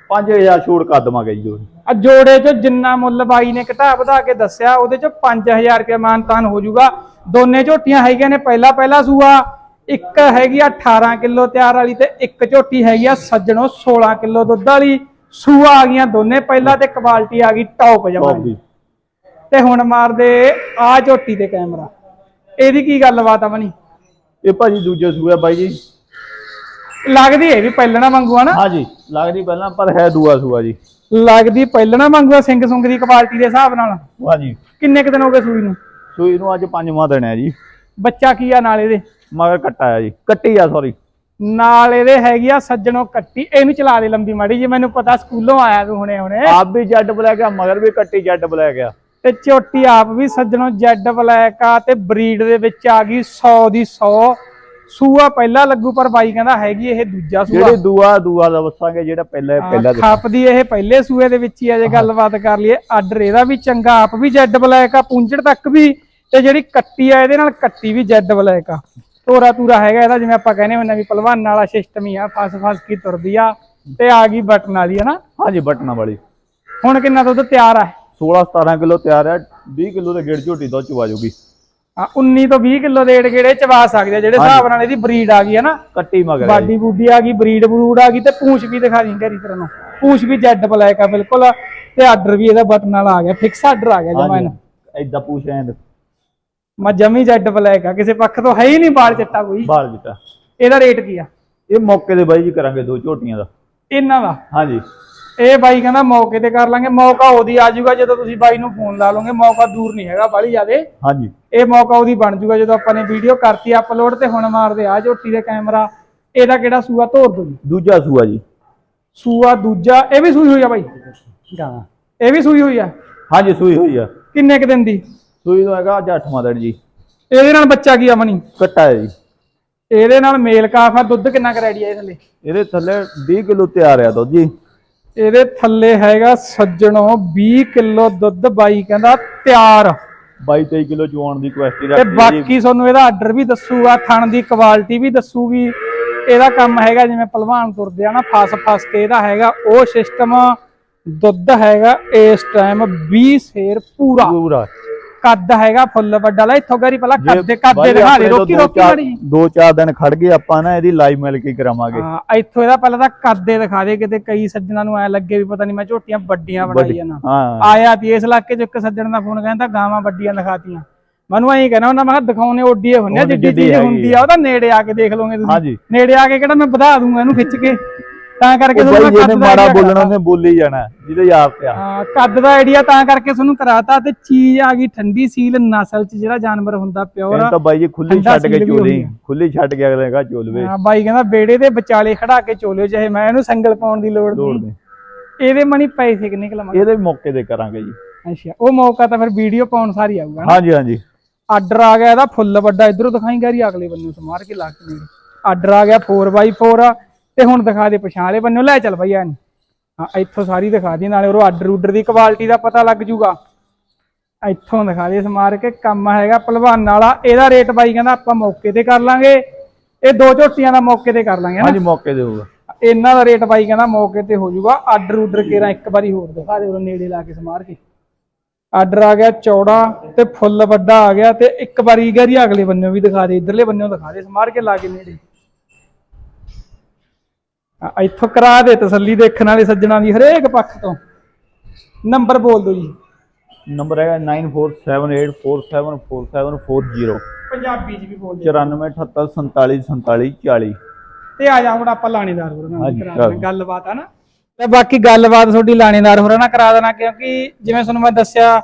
5000 ਛੋੜ ਕਰ ਦਵਾਂਗੇ ਜੀ ਆ ਜੋੜੇ ਚੋਂ ਜਿੰਨਾ ਮੁੱਲ ਬਾਈ ਨੇ ਘਟਾ ਵਧਾ ਕੇ ਦੱਸਿਆ ਉਹਦੇ ਚੋਂ 5000 ਰੁਪਏ ਮਾਨਤਾਨ ਹੋ ਜਾਊਗਾ। ਦੋਨੇ ਝੋਟੀਆਂ ਹੈਗੀਆਂ ਨੇ ਪਹਿਲਾ ਪਹਿਲਾ ਸੂਆ ਇੱਕ ਹੈਗੀ ਆ 18 ਕਿਲੋ ਤਿਆਰ ਵਾਲੀ ਤੇ ਇੱਕ ਝੋਟੀ ਹੈਗੀ ਆ ਸੱਜਣੋ 16 ਕਿਲੋ ਦੁੱਧ ਵਾਲੀ। ਸੂਆ ਆ ਗਈਆਂ ਦੋਨੇ ਪਹਿਲਾ ਤੇ ਕੁਆਲਿਟੀ ਆ ਗਈ ਟੌਪ ਜਮਾ ਟੌਪ ਦੀ। ਤੇ ਹੁਣ ਮਾਰਦੇ ਆ ਝੋਟੀ ਤੇ ਕੈਮਰਾ। ਇਹਦੀ ਕੀ ਗੱਲਬਾਤ ਆ ਬਣੀ? ਇਹ ਭਾਜੀ ਦੂਜੇ ਸੂਆ ਬਾਈ ਜੀ। ਲੱਗਦੀ ਇਹ ਵੀ ਪਹਿਲਣਾ ਵਾਂਗੂ ਆ ਨਾ ਹਾਂਜੀ ਲੱਗਦੀ ਪਹਿਲਾਂ ਪਰ ਹੈ ਦੂਆ ਸੂਆ ਜੀ। ਲੱਗਦੀ ਪਹਿਲਣਾ ਵਾਂਗੂ ਆ ਸਿੰਘ ਸੁੰਗ ਦੀ ਕੁਆਲਿਟੀ ਦੇ ਹਿਸਾਬ ਨਾਲ? ਹਾਂਜੀ। ਕਿੰਨੇ ਕੁ ਦਿਨ ਹੋ ਗਏ ਸੂਈ ਨੂੰ? ਸੂਈ ਨੂੰ ਅੱਜ ਪੰਜਵਾਂ ਦਿਨ ਹੈ ਜੀ। ਬੱਚਾ ਕੀ ਆ ਨਾਲ ਇਹਦੇ? ਮਗਰ ਕੱਟਾ ਆ ਜੀ। ਕੱਟੀ ਆ ਸੌਰੀ ਨਾਲ ਇਹਦੇ ਹੈਗੀ ਆ ਸੱਜਣੋ ਕੱਟੀ। ਇਹਨੂੰ ਚਲਾ ਦੇ ਲੰਬੀ ਮਾੜੀ ਜੀ ਮੈਨੂੰ ਪਤਾ ਸਕੂਲੋਂ ਆਇਆ ਤੂੰ ਹੁਣੇ ਹੁਣੇ। ਆਪ ਵੀ ਜੱਡ ਬਲੈਕ ਆ ਮਗਰ ਵੀ ਕੱਟੀ ਜੱਡ ਬਲੈਕ ਆ। ਤੇ ਚੋਟੀ ਆਪ ਵੀ ਸੱਜਣੋ ਜੈਡ ਬਲੈਕ ਆ ਤੇ ਬਰੀਡ ਦੇ ਵਿੱਚ ਆ ਗਈ 100 ਦੀ 100 ਸੂਆ ਪਹਿਲਾ ਲੱਗੂ ਪਰ ਬਾਈ ਕਹਿੰਦਾ ਹੈਗੀ ਇਹ ਦੂਜਾ ਸੂਆ। ਜਿਹੜੇ ਦੂਆ ਦੂਆ ਦਾ ਵਸਾਂਗੇ ਜਿਹੜਾ ਪਹਿਲਾਂ ਪਹਿਲਾਂ ਖਾਪਦੀ ਇਹ ਪਹਿਲੇ ਸੂਏ ਦੇ ਵਿੱਚ ਹੀ ਆ ਜੇ ਗੱਲਬਾਤ ਕਰ ਲਈਏ। ਆਰਡਰ ਇਹਦਾ ਵੀ ਚੰਗਾ ਆਪ ਵੀ ਜੈਡ ਬਲੈਕ ਆ ਪੁੰਜੜ ਤੱਕ ਵੀ ਤੇ ਜਿਹੜੀ ਕੱਟੀ ਆ ਇਹਦੇ ਨਾਲ ਕੱਟੀ ਵੀ ਜੈਡ ਬਲੈਕ ਆ। ਤੋਰਾ ਤੂਰਾ ਹੈਗਾ ਇਹਦਾ ਜਿਵੇਂ ਆਪਾਂ ਕਹਿੰਦੇ ਹੁੰਦੇ ਆ ਵੀ ਪਹਿਲਵਾਨ ਵਾਲਾ ਸਿਸਟਮ ਹੀ ਆ ਫਸ ਫਸ ਕੀ ਤੁਰਦੀ ਆ ਤੇ ਆ ਗਈ ਬਟਨ ਵਾਲੀ ਹੈ ਨਾ ਹਾਂਜੀ ਬਟਨਾਂ ਵਾਲੀ। ਹੁਣ ਕਿੰਨਾ ਦੁੱਧ ਤਿਆਰ ਆ? 16 17 ਕਿਲੋ ਤਿਆਰ ਹੈ 20 ਕਿਲੋ ਦੇ ਗੇੜ ਝੋਟੀ ਦੁੱਧ ਚਵਾ ਜੂਗੀ। ਆ 19 ਤੋਂ 20 ਕਿਲੋ ਏੜ ਗੇੜੇ ਚਵਾ ਸਕਦੇ ਆ? ਜਿਹੜੇ ਹਿਸਾਬ ਨਾਲ ਇਹਦੀ ਬਰੀਡ ਆ ਗਈ ਹੈ ਨਾ? ਕੱਟੀ ਮਗਰ ਹੈ। ਬਾਡੀ ਬੂਡੀ ਆ ਗਈ ਬਰੀਡ ਬਰੂਡ ਆ ਗਈ ਤੇ ਪੂੰਛ ਵੀ ਦਿਖਾ ਦੀ ਘਰੀ ਤਰ੍ਹਾਂ ਨੂੰ। ਪੂੰਛ ਵੀ ਜੈਡ ਬਲੈਕ ਆ ਬਿਲਕੁਲ। ਤੇ ਆਰਡਰ ਵੀ ਇਹਦਾ ਬਟਨ ਵਾਲਾ ਆ ਗਿਆ ਫਿਕਸ ਆਰਡਰ ਆ ਗਿਆ ਜਮਾਂ ਇਹਨੂੰ। ਪੁੱਛ ਰਹੇ ਮੈਂ ਜਮੀ ਜੈਡ ਬਲੈਕ ਆ ਕਿਸੇ ਪੱਖ ਤੋਂ ਹੈ ਹੀ ਨਹੀਂ ਬਾਲ ਚੱਟਾ ਕੋਈ। ਬਾਲ ਜਿੱਤਾ ਇਹਦਾ ਰੇਟ ਕੀ ਆ? ਇਹ ਮੌਕੇ ਦੇ ਬਾਈ ਜੀ ਕਰਾਂਗੇ ਦੋ ਝੋਟੀਆਂ ਦਾ। ਇਹਨਾਂ ਦਾ? ਹਾਂਜੀ। ਇਹ ਬਾਈ ਕਹਿੰਦਾ ਮੌਕੇ ਤੇ ਕਰ ਲਾਂਗੇ ਮੌਕਾ ਉਹਦੀ ਆ ਜਾਊਗਾ ਜਦੋਂ ਤੁਸੀਂ ਬਾਈ ਨੂੰ ਫੋਨ ਲਾ ਲਓਗੇ ਮੌਕਾ ਦੂਰ ਨਹੀਂ ਹੈਗਾ ਬਾਲੀ ਜਿਆਦੇ। ਹਾਂਜੀ। ਇਹ ਮੌਕਾ ਉਹਦੀ ਬਣ ਜਾਊਗਾ ਜਦੋਂ ਆਪਾਂ ਨੇ ਵੀਡੀਓ ਕਰਤੀ ਅਪਲੋਡ ਤੇ ਹੁਣ ਮਾਰਦੇ ਆ ਝੋਟੀ ਦੇ ਕੈਮਰਾ ਇਹਦਾ ਕਿਹੜਾ ਸੂਆ? ਧੋਰ ਦੋ ਜੀ। ਦੂਜਾ ਸੂਆ ਜੀ। ਸੂਆ ਦੂਜਾ ਇਹ ਵੀ ਸੂਈ ਹੋਈ ਆ ਬਾਈ? ਇਹ ਵੀ ਸੂਈ ਹੋਈ ਆ? ਹਾਂਜੀ ਸੂਈ ਹੋਈ ਆ। ਕਿੰਨੇ ਕੁ ਦਿਨ ਦੀ? ਸੂਈ ਤੋਂ ਹੈਗਾ ਅੱਜ 8ਵਾਂ ਦਿਨ ਜੀ। ਇਹਦੇ ਨਾਲ ਬੱਚਾ ਕੀ ਆ ਮਨੀ? ਕੱਟਾ ਹੈ ਜੀ। ਇਹਦੇ ਨਾਲ ਮੇਲ ਕਾਫ ਆ ਦੁੱਧ ਕਿੰਨਾ ਕੁ ਰੈਡੀ ਆ ਇਹ ਥੱਲੇ? ਇਹਦੇ ਥੱਲੇ 20 ਕਿਲੋ ਤਿਆਰ ਆ ਦੁੱਧ ਜੀ। ਇਹਦੇ ਥੱਲੇ ਹੈਗਾ ਸੱਜਣੋ 20 ਕਿਲੋ ਦੁੱਧ ਬਾਈ ਕਹਿੰਦਾ ਤਿਆਰ। 22 23 ਕਿਲੋ ਚਵਾਉਣ ਦੀ ਕੁਐਸਟੀ ਤੇ ਰੱਖੀ ਹੈ ਜੀ। ਬਾਕੀ ਤੁਹਾਨੂੰ ਇਹਦਾ ਆਰਡਰ ਵੀ ਦੱਸੂਗਾ ਥਣ ਦੀ ਕੁਆਲਿਟੀ ਵੀ ਦੱਸੂਗੀ। ਇਹਦਾ ਕੰਮ ਹੈਗਾ ਜਿਵੇਂ ਪਹਿਲਵਾਨ ਤੁਰਦੇ ਆ ਨਾ ਫਸ ਫਸ ਕੇ ਇਹਦਾ ਹੈਗਾ ਉਹ ਸਿਸਟਮ ਦੁੱਧ ਹੈਗਾ ਇਸ ਟਾਈਮ 20 ਸੇਰ ਪੂਰਾ। ਪੂਰਾ। ਕੱਦ ਹੈਗਾ ਫੁੱਲ ਵੱਡਾ ਲੈ ਇੱਥੋਂ ਗਰੀ ਪਹਿਲਾਂ ਕੱਦ ਦੇ ਕੱਦ ਦੇ ਬਾਈ ਦਿਖਾ ਦੇ ਆਪਣੇ ਤੋਂ ਰੋਕੀ ਦੋ ਰੋਕੀ ਚਾਰ- ਮੜੀ। ਦੋ ਚਾਰ ਦਿਨ ਖੜ ਗਏ ਆਪਾਂ ਨਾ ਇਹਦੀ ਲਾਈਵ ਮਿਲ ਕੇ ਹੀ ਕਰਾਵਾਂਗੇ। ਹਾਂ ਇੱਥੋਂ ਇਹਦਾ ਪਹਿਲਾਂ ਤਾਂ ਕੱਦ ਦੇ ਦਿਖਾ ਦੇ ਕਿਤੇ ਕਈ ਸੱਜਣਾ ਨੂੰ ਐ ਲੱਗੇ ਵੀ ਪਤਾ ਨਹੀਂ ਮੈਂ ਝੋਟੀਆਂ ਵੱਡੀਆਂ ਬਣਾਈ ਵੱਡੀ- ਜਾਣਾ ਹਾਂ। ਆਇਆ ਤੀ ਇਸ ਇਲਾਕੇ ਚ ਇੱਕ ਸੱਜਣ ਦਾ ਫੋਨ ਕਹਿੰਦਾ ਗਾਵਾਂ ਵੱਡੀਆਂ ਦਿਖਾਤੀਆਂ। ਮੈਨੂੰ ਐਂ ਕਹਿਣਾ ਉਹਨਾਂ ਮੈਂ ਦਿਖਾਉਣੇ ਓਡੀਏ ਹੁੰਨੇ ਆ, ਉਹਦੀ ਜਿੱਡੀ ਜਿੱਡੀ ਚੀਜ਼ ਹੈਗੀ ਹੁੰਦੀ ਆ। ਉਹਦਾ ਨੇੜੇ ਆ ਕੇ ਦੇਖ ਲਓਗੇ ਤੁਸੀਂ। ਨੇੜੇ ਆ ਕੇ ਕਿਹੜਾ ਮੈਂ ਵਧਾ ਦੂੰਗਾ ਇਹਨੂੰ ਖਿੱਚ ਕੇ। ਤਾਂ ਕਰਕੇ ਉਹ ਤੁਹਾਨੂੰ ਬਾਈ ਮੈਂ ਜਿਹਨੇ ਕੱਦ ਦਾ ਮਾੜਾ idea ਬੋਲਣਾ। ਉਹਨੇ ਬੋਲੀ ਜਾਣਾ ਜਿਹਦੇ ਯਾਰ ਪਿਆ ਹਾਂ ਕੱਦ ਦਾ ਆਈਡੀਆ ਤਾਂ ਕਰਕੇ ਤੁਹਾਨੂੰ ਕਰਾਤਾ ਤੇ ਚੀਜ਼ ਆ ਗਈ ਠੰਡੀ ਸੀਲ ਨਸਲ ਚ ਜਿਹੜਾ ਜਾਨਵਰ ਹੁੰਦਾ ਪਿਓਰ ਤਾਂ ਬਾਈ ਜੀ ਖੁੱਲੀ ਠੰਡਾ ਛੱਡ ਕੇ ਸੀਲ ਵੀ ਚੋਲੀ ਆ। ਖੁੱਲੀ ਛੱਡ ਕੇ ਅਗਲੇ ਕਹਾ ਚੋਲਵੇ ਹਾਂ ਬਾਈ ਕਹਿੰਦਾ ਬੇੜੇ ਦੇ ਵਿਚਾਲੇ ਖੜਾ ਕੇ ਚੋਲਿਓ ਚਾਹੇ ਮੈਂ ਇਹਨੂੰ ਸੰਗਲ ਪਾਉਣ ਦੀ ਲੋੜ ਨਹੀਂ। ਇਹਦੇ ਮਣੀ ਪੈਸੇ ਕਿੰਨੇ ਕੁ ਲਵਾਂਗੇ? ਇਹਦੇ ਵੀ ਮੌਕੇ ਤੇ ਕਰਾਂਗੇ ਜੀ। ਅੱਛਾ ਉਹ ਮੌਕਾ ਤਾਂ ਫਿਰ ਵੀਡੀਓ ਪਾਉਣ ਸਾਰੀ ਆਊਗਾ ਨਾ? ਹਾਂਜੀ ਹਾਂਜੀ। ਆਰਡਰ ਆ ਗਿਆ ਇਹਦਾ ਫੁੱਲ ਵੱਡਾ ਇਧਰੋਂ ਦਿਖਾਈ ਗਾਰੀ ਅਗਲੇ ਬੰਨੇ ਸਮਾਰ ਕੇ ਲਾ ਕੇ ਨੇੜੇ ਆਰਡਰ ਆ ਗਿਆ 4x4 ਤੇ ਹੁਣ ਦਿਖਾ ਦੇ ਪਛਾਣ ਵਾਲੇ ਬੰਨੋਂ ਲੈ ਚੱਲ ਬਈ ਐਨ ਹਾਂ ਇੱਥੋਂ ਸਾਰੀ ਦਿਖਾ ਦੀ ਨਾਲੇ ਉਹ ਆਰਡਰ ਉਡਰ ਦੀ ਕੁਆਲਿਟੀ ਦਾ ਪਤਾ ਲੱਗ ਜੂਗਾ। ਇੱਥੋਂ ਦਿਖਾ ਦੇ ਸਮਾਰ ਕੇ ਕੰਮ ਹੈਗਾ ਪਹਿਲਵਾਨ ਵਾਲਾ ਇਹਦਾ ਰੇਟ ਬਾਈ ਕਹਿੰਦਾ ਆਪਾਂ ਮੌਕੇ ਤੇ ਕਰ ਲਾਂਗੇ। ਇਹ ਦੋ ਝੋਟੀਆਂ ਦਾ ਮੌਕੇ ਤੇ ਕਰ ਲਾਂਗੇ ਹਾਂਜੀ ਮੌਕੇ ਦੇ ਹੋਊਗਾ। ਇਹਨਾਂ ਦਾ ਰੇਟ ਬਾਈ ਕਹਿੰਦਾ ਮੌਕੇ ਤੇ ਹੋ ਜਾਊਗਾ ਆਰਡਰ ਉਡਰ ਕੇਰਾ ਇੱਕ ਵਾਰੀ ਹੋਰ ਦਿਖਾ ਦੇ ਉਹ ਨੇੜੇ ਲਾ ਕੇ ਸਮਾਰ ਕੇ। ਆਰਡਰ ਆ ਗਿਆ ਚੌੜਾ ਤੇ ਫੁੱਲ ਵੱਡਾ ਆ ਗਿਆ ਤੇ ਇੱਕ ਵਾਰੀ ਗਰੀ ਅਗਲੇ ਬੰਨਿਓ ਵੀ ਦਿਖਾ ਦੇ ਇਧਰਲੇ ਬੰਨਿਓ ਦਿਖਾ ਦੇ ਸਮਾਰ ਕੇ ਲਾ ਕੇ ਨੇੜੇ। ਆ, ਇੱਥੋਂ ਕਰਾ ਦੇ ਤਸੱਲੀ ਦੇਖਣ ਵਾਲੇ ਸੱਜਣਾ ਦੀ ਹਰੇਕ ਪੱਖ ਤੋਂ ਨੰਬਰ ਬੋਲ ਦਿਓ ਜੀ ਨੰਬਰ ਹੈਗਾ 9478474740 ਪੰਜਾਬੀ ਚ ਵੀ ਬੋਲ ਦਿਓ 9478474740 ਤੇ ਆ ਜਾ ਹੁਣ ਆਪਾਂ ਲਾਣੇਦਾਰ ਹੋਰਾਂ ਨਾਲ ਕਰਾ ਗੱਲਬਾਤ ਆ ਨਾ ਤੇ ਬਾਕੀ ਗੱਲਬਾਤ ਤੁਹਾਡੀ ਲਾਣੇਦਾਰ ਹੋਰਾਂ ਨਾਲ ਕਰਾ ਦੇਣਾ ਕਿਉਂਕਿ ਜਿਵੇਂ ਤੁਹਾਨੂੰ ਮੈਂ ਦੱਸਿਆ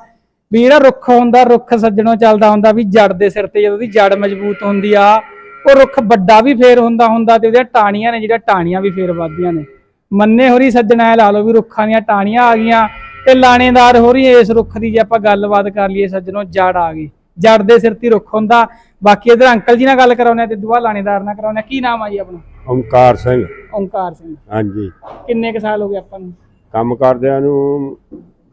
ਵੀ ਜਿਹੜਾ ਰੁੱਖ ਹੁੰਦਾ ਰੁੱਖ ਸੱਜਣੋਂ ਚੱਲਦਾ ਹੁੰਦਾ ਵੀ ਜੜ ਦੇ ਸਿਰ ਤੇ ਜਦੋਂ ਦੀ ਜੜ ਮਜ਼ਬੂਤ ਹੁੰਦੀ ਆ ਉਹ ਰੁੱਖ ਵੱਡਾ ਵੀ ਫੇਰ ਹੁੰਦਾ ਹੁੰਦਾ ਤੇ ਉਹਦੀਆਂ ਟਾਹਣੀਆਂ ਨੇ ਜਿਹੜਾ ਟਾਹਣੀਆਂ ਵੀ ਫੇਰ ਵੱਧਦੀਆਂ ਨੇ। ਮੰਨੇ ਹੋਰੀ ਸੱਜਣਾ ਇਹ ਲਾ ਲਓ ਵੀ ਰੁੱਖਾਂ ਦੀਆਂ ਟਾਹਣੀਆਂ ਆ ਗਈਆਂ। ਤੇ ਲਾਣੇਦਾਰ ਹੋਰੀ ਇਸ ਰੁੱਖ ਦੀ ਜੇ ਆਪਾਂ ਗੱਲਬਾਤ ਕਰ ਲਈਏ ਸੱਜਣੋਂ ਜੜ ਆ ਗਈ। ਜੜ ਦੇ ਸਿਰ ਤੇ ਰੁੱਖ ਹੁੰਦਾ। ਬਾਕੀ ਇਧਰ ਅੰਕਲ ਜੀ ਨਾਲ ਗੱਲ ਕਰਾਉਣੇ ਤੇ ਦੁਆ ਲਾਣੇਦਾਰ ਨਾਲ ਕਰਾਉਣੇ ਕੀ ਨਾਮ ਆ ਜੀ ਆਪਣਾ? ਓਮਕਾਰ ਸਿੰਘ। ਓਮਕਾਰ ਸਿੰਘ। ਹਾਂਜੀ। ਕਿੰਨੇ ਕ ਸਾਲ ਹੋ ਗਏ ਆਪਾਂ ਨੂੰ? ਕੰਮ ਕਰਦਿਆਂ ਨੂੰ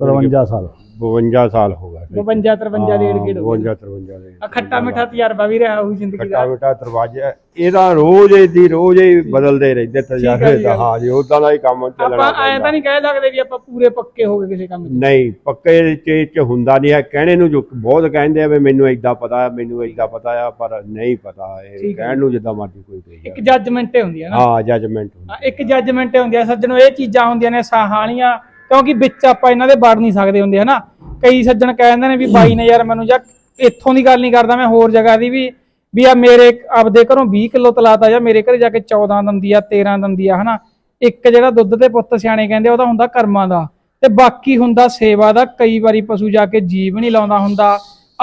53 ਸਾਲ। 52 ਸਾਲ ਹੋ 52 53 ਡੇਢ ਗੇੜ ਹੋ 52 53 ਦੇ ਆ ਖੱਟਾ ਮਿੱਠਾ ਤਜਰਬਾ ਵੀ ਰਿਹਾ ਹੋਊ ਜ਼ਿੰਦਗੀ ਖੱਟਾ ਦਾ ਮਿੱਠਾ ਦਰਵਾਜ਼ਾ ਇਹਦਾ ਰੋਜ਼ ਹੀ ਦੀ ਰੋਜ਼ ਹੀ ਬਦਲਦੇ ਰਹਿੰਦੇ ਤਜਾਰੇ ਜੀ, ਦਾ ਹਾਂ ਜੀ ਉਦਾਂ ਦਾ ਹੀ ਕੰਮ ਚੱਲਣਾ ਆਪਾਂ ਐਂ ਪੈਂਦਾ। ਤਾਂ ਨਹੀਂ ਕਹਿ ਸਕਦੇ ਵੀ ਆਪਾਂ ਪੂਰੇ ਪੱਕੇ ਹੋ ਗਏ ਕਿਸੇ ਕੰਮ 'ਚ। ਨਹੀਂ ਪੱਕੇ ਚ ਚ ਹੁੰਦਾ ਨਹੀਂ ਹੈ। ਕਹਿਣੇ ਨੂੰ ਜੋ ਬਹੁਤ ਕਹਿੰਦੇ ਆ ਵੀ ਮੈਨੂੰ ਏਦਾਂ ਪਤਾ ਮੈਨੂੰ ਏਦਾਂ ਪਤਾ ਆ ਪਰ ਨਹੀਂ ਪਤਾ ਇਹ। ਠੀਕ ਹੈ। ਕਹਿਣ ਨੂੰ ਜਿੱਦਾਂ ਮਰਜ਼ੀ ਕੋਈ ਕਹੀ ਇੱਕ ਜਾਵੇ। ਜੱਜਮੈਂਟ ਹੁੰਦੀ ਹੈ ਨਾ। ਹਾਂ ਜਜਮੈਂਟ ਹਾਂ, ਇੱਕ ਜੱਜਮੈਂਟ ਹੁੰਦੀ ਹੈ ਸੱਜਣੋ ਇਹ ਚੀਜ਼ਾਂ ਹੁੰਦੀਆਂ ਨੇ ਸਾਹਾਂ ਵਾਲੀਆਂ ਕਿਉਂਕਿ ਵਿੱਚ ਆਪਾਂ ਇਹਨਾਂ ਦੇ ਵੜ ਨਹੀਂ ਸਕਦੇ ਹੁੰਦੇ ਹਨਾ? ਕਈ ਸੱਜਣ ਕਹਿੰਦੇ ਨੇ ਵੀ ਬਾਈ ਨੇ ਯਾਰ ਮੈਨੂੰ ਜਾਂ ਇੱਥੋਂ ਦੀ ਗੱਲ ਨਹੀਂ ਕਰਦਾ ਮੈਂ ਹੋਰ ਜਗ੍ਹਾ ਦੀ ਵੀ ਵੀ ਆ ਮੇਰੇ ਆਪਦੇ ਘਰੋਂ 20 ਕਿਲੋ ਤਲਾਤਾ ਜਾਂ ਮੇਰੇ ਘਰੇ ਜਾ ਕੇ 14 ਦੰਦੀ ਆ 13 ਦੰਦੀ ਆ ਹਨਾ? ਇੱਕ ਜਿਹੜਾ ਦੁੱਧ ਦੇ ਪੁੱਤ ਸਿਆਣੇ ਕਹਿੰਦੇ ਉਹਦਾ ਹੁੰਦਾ ਕਰਮਾਂ ਦਾ। ਤੇ ਬਾਕੀ ਹੁੰਦਾ ਸੇਵਾ ਦਾ ਕਈ ਵਾਰੀ ਪਸ਼ੂ ਜਾ ਕੇ ਜੀਵ ਨਹੀਂ ਲਾਉਂਦਾ ਹੁੰਦਾ।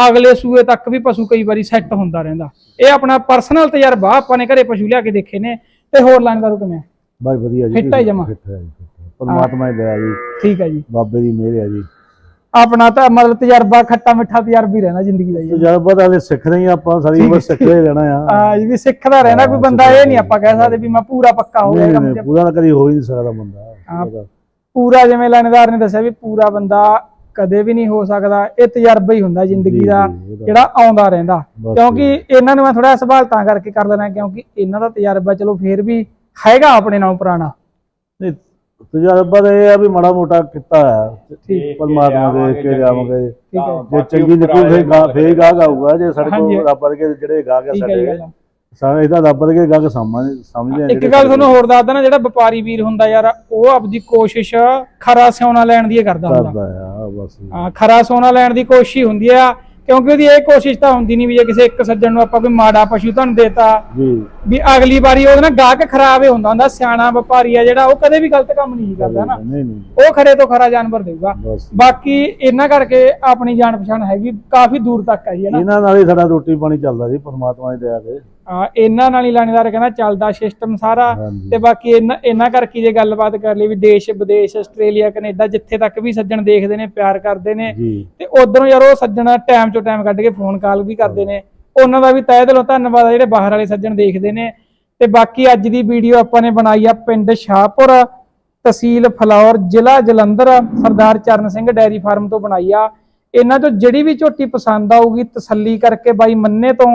ਅਗਲੇ ਸੂਏ ਤੱਕ ਵੀ ਪਸ਼ੂ ਕਈ ਵਾਰੀ ਸੈੱਟ ਹੁੰਦਾ ਰਹਿੰਦਾ। ਇਹ ਆਪਣਾ ਪਰਸਨਲ ਤਜਰਬਾ ਆਪਾਂ ਨੇ ਘਰੇ ਪਸ਼ੂ ਲਿਆ ਕੇ ਦੇਖੇ ਨੇ। ਤੇ ਹੋਰ ਲਾਂਗਾ ਕਿਵੇਂ? ਬਾਈ ਵਧੀਆ ਜੀ ਫਿੱਟ ਹੈ ਜਮਾਂ। ਫਿੱਟ ਹੈ ਜੀ, ਹੈ। ਪਰਮਾਤਮਾ ਦੀ ਦਇਆ ਜੀ। ਠੀਕ ਹੈ ਜੀ। ਬਾਬੇ ਦੀ ਮਿਹਰ ਹੈ ਜੀ। ਆਪਣਾ ਤਾਂ ਮਤਲਬ ਤਜਰਬਾ ਖੱਟਾ ਮਿੱਠਾ ਤਜਰਬਾ ਹੀ ਰਹਿਣਾ ਜ਼ਿੰਦਗੀ ਦਾ ਜੀ ਤਜਰਬਾ ਤਾਂ ਹਲੇ ਸਿੱਖ ਰਹੇ ਹਾਂ ਆਪਾਂ ਸਾਰੀ ਉਮਰ ਸਿੱਖਦੇ ਹੀ ਰਹਿਣਾ ਆ। ਆ ਜੀ ਵੀ ਸਿੱਖਦਾ ਰਹਿਣਾ ਕੋਈ ਬੰਦਾ ਇਹ ਨਹੀਂ ਆਪਾਂ ਕਹਿ ਸਕਦੇ ਵੀ ਮੈਂ ਪੂਰਾ ਪੱਕਾ ਹੋ ਗਿਆ ਕੰਮ 'ਚ ਪੂਰਾ ਕਦੀ ਹੋ ਹੀ ਨਹੀਂ ਸਕਦਾ ਬੰਦਾ। ਹਾਂ। ਪੂਰਾ ਜਿਵੇਂ ਲਾਣੇਦਾਰ ਨੇ ਦੱਸਿਆ ਵੀ ਪੂਰਾ ਬੰਦਾ ਕਦੇ ਵੀ ਨਹੀਂ ਹੋ ਸਕਦਾ ਇਹ ਤਜਰਬਾ ਹੀ ਹੁੰਦਾ ਜ਼ਿੰਦਗੀ ਦਾ। ਜਿਹੜਾ ਆਉਂਦਾ ਰਹਿੰਦਾ। ਕਿਉਂਕਿ ਇਹਨਾਂ ਨੂੰ ਮੈਂ ਥੋੜਾ ਸਵਾਲ ਤਾਂ ਕਰਕੇ ਕਰ ਲੈਣਾ ਕਿਉਂਕਿ ਇਹਨਾਂ ਦਾ ਤਜਰਬਾ ਚਲੋ ਫੇਰ ਵੀ ਹੈਗਾ ਆਪਣੇ ਨਾਲੋਂ ਪੁਰਾਣਾ। ਤਜਰਬਾ ਤਾਂ ਇਹ ਆ ਵੀ ਮਾੜਾ ਮੋਟਾ ਕੀਤਾ ਹੈ ਠੀਕ ਪਰਮਾਤਮਾ ਦੇ ਕੇ ਜਾਵਾਂਗੇ। ਠੀਕ ਹੈ। ਜੇ ਚੰਗੀ ਨਿਕਲੂ ਫੇਰ ਗਾ ਫੇਰ ਗਾਹ ਗਾਊਗਾ ਜੇ ਸਾਡੇ ਹਾਂਜੀ। ਕੋਲ ਰੱਬ ਵਰਗੇ ਜਿਹੜੇ ਗਾਹ ਕੇ ਠੀਕ ਹੈ ਜੀ ਸਾਡੇ ਗੱਲ ਸਾਰੇ ਇਹਦਾ ਰੱਬ ਵਰਗੇ ਗਾਹ ਕੇ ਸਮਝ ਸਮਝਦੇ ਆ ਇੱਕ ਜਿਹੜੇ ਗੱਲ ਤੁਹਾਨੂੰ ਹੋਰ ਦੱਸਦਾ ਨਾ ਜਿਹੜਾ ਵਪਾਰੀ ਵੀਰ ਹੁੰਦਾ ਯਾਰ ਉਹ ਆਪਦੀ ਕੋਸ਼ਿਸ਼ ਖਰਾ ਸਿਉਣਾ ਲੈਣ ਦੀ ਹੀ ਕਰਦਾ ਹੁੰਦਾ। ਕਰਦਾ ਆ ਬਸ। ਹਾਂ ਖਰਾ ਸੋਨਾ ਲੈਣ ਦੀ ਕੋਸ਼ਿਸ਼ ਹੁੰਦੀ ਆ। ਕਿਉਂਕਿ ਉਹਦੀ ਇਹ ਕੋਸ਼ਿਸ਼ ਤਾਂ ਹੁੰਦੀ ਨਹੀਂ ਵੀ ਜੇ ਕਿਸੇ ਇੱਕ ਸੱਜਣ ਨੂੰ ਆਪਾਂ ਕੋਈ ਮਾੜਾ ਪਸ਼ੂ ਤੁਹਾਨੂੰ ਦੇਤਾ ਜੀ। ਵੀ ਅਗਲੀ ਵਾਰੀ ਉਹਦੇ ਨਾਲ ਗਾਹਕ ਖਰਾਬ ਹੀ ਹੁੰਦਾ ਹੁੰਦਾ ਸਿਆਣਾ ਵਪਾਰੀ ਆ ਜਿਹੜਾ ਉਹ ਕਦੇ ਵੀ ਗਲਤ ਕੰਮ ਨਹੀਂ ਕਰਦਾ ਨਾ। ਨਹੀਂ ਨਹੀਂ। ਉਹ ਖਰੇ ਤੋਂ ਖਰਾ ਜਾਨਵਰ ਦੇਊਗਾ। ਬਸ। ਬਾਕੀ ਇਹਨਾਂ ਕਰਕੇ ਆਪਣੀ ਜਾਣ ਪਛਾਣ ਹੈਗੀ ਕਾਫੀ ਦੂਰ ਤੱਕ ਆਈ ਹੈ ਨਾ। ਇਹਨਾਂ ਨਾਲ ਹੀ ਸਾਡਾ ਰੋਟੀ ਪਾਣੀ ਚੱਲਦਾ ਜੀ ਪਰਮਾਤਮਾ ਦੀ ਦਇਆ ਤੇ ਇਹਨਾਂ ਨਾਲ ਹੀ ਲਾਣੇਦਾਰ ਕਹਿੰਦਾ ਚੱਲਦਾ ਸਿਸਟਮ ਸਾਰਾ। ਤੇ ਬਾਕੀ ਇਹਨਾਂ ਕਰਕੇ ਜੇ ਗੱਲਬਾਤ ਕਰ ਲਈ ਵੀ ਦੇਸ਼ ਵਿਦੇਸ਼ ਆਸਟ੍ਰੇਲੀਆ ਕੈਨੇਡਾ ਜਿੱਥੇ ਤੱਕ ਵੀ ਸੱਜਣ ਦੇਖਦੇ ਨੇ ਪਿਆਰ ਕਰਦੇ ਨੇ ਤੇ ਉਧਰੋਂ ਯਾਰ ਉਹ ਸੱਜਣ ਟਾਈਮ ਚੋਂ ਟਾਈਮ ਕੱਢ ਕੇ ਫੋਨ ਕਾਲ ਵੀ ਕਰਦੇ ਨੇ। ਉਹਨਾਂ ਦਾ ਵੀ ਤਹਿ ਦਿਲੋਂ ਧੰਨਵਾਦ ਆ ਜਿਹੜੇ ਬਾਹਰ ਵਾਲੇ ਸੱਜਣ ਦੇਖਦੇ ਨੇ। ਤੇ ਬਾਕੀ ਅੱਜ ਦੀ ਵੀਡੀਓ ਆਪਾਂ ਨੇ ਬਣਾਈ ਆ ਪਿੰਡ ਸ਼ਾਹਪੁਰ ਤਹਿਸੀਲ ਫਲੌਰ ਜ਼ਿਲ੍ਹਾ ਜਲੰਧਰ। ਸਰਦਾਰ ਚਰਨ ਸਿੰਘ ਡੈਰੀ ਫਾਰਮ ਤੋਂ ਬਣਾਈ ਆ। ਇਹਨਾਂ ਤੋਂ ਜਿਹੜੀ ਵੀ ਝੋਟੀ ਪਸੰਦ ਆਊਗੀ ਤਸੱਲੀ ਕਰਕੇ ਬਾਈ ਮੰਨੇ ਤੋਂ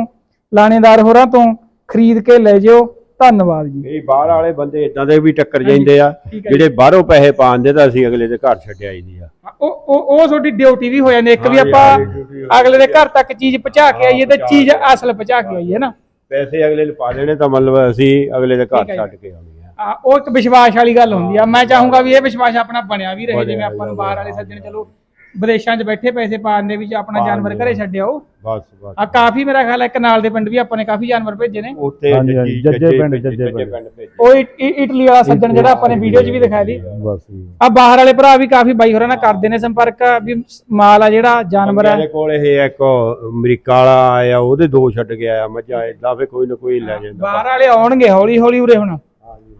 ਲਾਣੇਦਾਰ ਹੋਰਾਂ ਤੋਂ ਖਰੀਦ ਕੇ ਲੈ ਜਿਓ। ਧੰਨਵਾਦ ਜੀ। ਇਹ ਬਾਹਰ ਵਾਲੇ ਬੰਦੇ ਇਦਾਂ ਦੇ ਵੀ ਟੱਕਰ ਜਾਂਦੇ ਆ ਠੀਕ ਹੈ ਜਿਹੜੇ ਬਾਹਰੋਂ ਪੈਸੇ ਪਾਉਂਦੇ ਤਾਂ ਅਸੀਂ ਅਗਲੇ ਦੇ ਘਰ ਛੱਡ ਆਈਦੀ ਆ। ਉਹ ਉਹ ਉਹ ਤੁਹਾਡੀ ਡਿਊਟੀ ਵੀ ਹੋ ਜਾਂਦੀ ਇੱਕ ਵੀ ਹਾਂ ਜੀ, ਆਪਾਂ ਹਾਂ ਜੀ, duty ਹੋ ਅਗਲੇ ਦੇ ਘਰ ਤੱਕ ਚੀਜ਼ ਪਹੁੰਚਾ ਕੇ ਹਾਂ, ਆਈਏ ਤੇ ਚੀਜ਼। ਅਸਲ ਪਹੁੰਚਾ ਕੇ ਆਈਏ। ਨਾ? ਪੈਸੇ ਅਗਲੇ ਨੂੰ ਪਾ ਦੇਣੇ ਤਾਂ ਮਤਲਬ ਅਸੀਂ ਅਗਲੇ ਦੇ ਘਰ ਹੈ। ਛੱਡ ਕੇ ਆਉਣੀ ਆ। ਆ, ਉਹ ਇੱਕ ਵਿਸ਼ਵਾਸ ਵਾਲੀ ਗੱਲ ਹੁੰਦੀ ਆ। ਮੈਂ ਚਾਹੂੰਗਾ ਵੀ ਇਹ ਵਿਸ਼ਵਾਸ ਆਪਣਾ ਬਣਿਆ ਵੀ ਰਹੇ ਬਣਿਆ ਜਿਵੇਂ ਆਪਾਂ ਨੂੰ ਬਾਹਰ ਵਾਲੇ ਹਾਂ। ਸੱਜਣ ਚਲੋ ਵਿਦੇਸ਼ਾਂ 'ਚ ਬੈਠੇ ਪੈਸੇ ਪਾਉਣ ਦੇ ਵਿੱਚ ਆਪਣਾ ਜਾਨਵਰ। ਘਰੇ ਛੱਡਿਓ ਬਸ ਬਸ। ਆ ਕਾਫੀ ਮੇਰਾ ਖਿਆਲ ਹੈ ਇੱਕ ਨਾਲ ਦੇ ਪਿੰਡ ਵੀ ਆਪਾਂ ਨੇ ਕਾਫੀ ਜਾਨਵਰ ਭੇਜੇ ਨੇ। ਹਾਂਜੀ, ਹਾਂਜੀ, ਜੱਜੀ- ਪਿੰਡ, ਜੱਜੇ ਪਿੰਡ। ਭੇਜੇ। ਉਹ ਇਟ- ਇ- ਇਟਲੀ ਵਾਲਾ ਸੱਜਣ ਜਿਹੜਾ ਆਪਾਂ ਨੇ ਵੀਡੀਓ 'ਚ ਵੀ ਦਿਖਾਇਆ ਸੀ ਬਸ ਜੀ। ਆ ਬਾਹਰ ਵਾਲੇ ਭਰਾ ਵੀ ਕਾਫੀ ਬਾਈ ਹੋਰਾਂ ਨਾਲ ਕਰਦੇ ਨੇ ਸੰਪਰਕ ਵੀ ਮਾਲ ਆ ਜਿਹੜਾ ਜਾਨਵਰ ਮੇਰੇ ਹੈ ਕੋਲ ਇਹ ਇੱਕ ਅਮਰੀਕਾ ਵਾਲਾ ਆਇਆ ਉਹਦੇ ਦੋ ਛੱਡ ਕੇ ਆਇਆ ਮੱਝਾਂ ਏਦਾਂ ਫੇ ਕੋਈ ਨਾ ਕੋਈ ਲੈ ਜਾਂਦਾ। ਬਾਹਰ ਵਾਲੇ ਆਉਣਗੇ ਹੌਲੀ ਹੌਲੀ ਉਰੇ ਹੁਣ।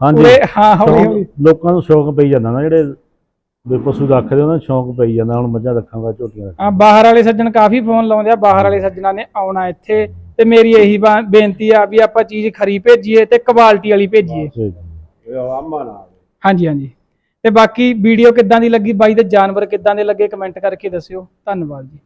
ਹਾਂਜੀ। ਉਰੇ ਹਾਂ ਹੌਲੀ ਹੌਲੀ ਲੋਕਾਂ ਨੂੰ ਸ਼ੌਕ ਪਈ ਜਾਂਦਾ ਨਾ ਜਿਹੜੇ ਵੀ ਪਸ਼ੂ ਰੱਖਦੇ ਉਹਨਾਂ ਨੂੰ ਸ਼ੌਂਕ ਪਈ ਜਾਂਦਾ ਹੁਣ ਮੱਝਾਂ ਰੱਖਾਂਗਾ ਝੋਟੀਆਂ ਰੱਖਾਂਗਾ ਆ ਬਾਹਰ ਵਾਲੇ ਸੱਜਣ ਕਾਫੀ ਫੋਨ ਲਾਉਂਦੇ ਆ ਬਾਹਰ ਵਾਲੇ ਸੱਜਣਾ ਨੇ ਆਉਣਾ ਇੱਥੇ। ਤੇ ਮੇਰੀ ਇਹੀ ਬਾ- ਬੇਨਤੀ ਆ ਵੀ ਆਪਾਂ ਚੀਜ਼ ਖਰੀ ਭੇਜੀਏ ਤੇ ਕੁਆਲਿਟੀ ਵਾਲੀ ਭੇਜੀਏ। ਠੀਕ ਹਾਂਜੀ ਹਾਂਜੀ। ਤੇ ਬਾਕੀ ਵੀਡੀਓ ਕਿੱਦਾਂ ਦੀ ਲੱਗੀ ਬਾਈ ਦੇ ਜਾਨਵਰ ਕਿੱਦਾਂ ਦੇ ਲੱਗੇ ਕਮੈਂਟ ਕਰਕੇ ਦੱਸਿਓ। ਧੰਨਵਾਦ ਜੀ।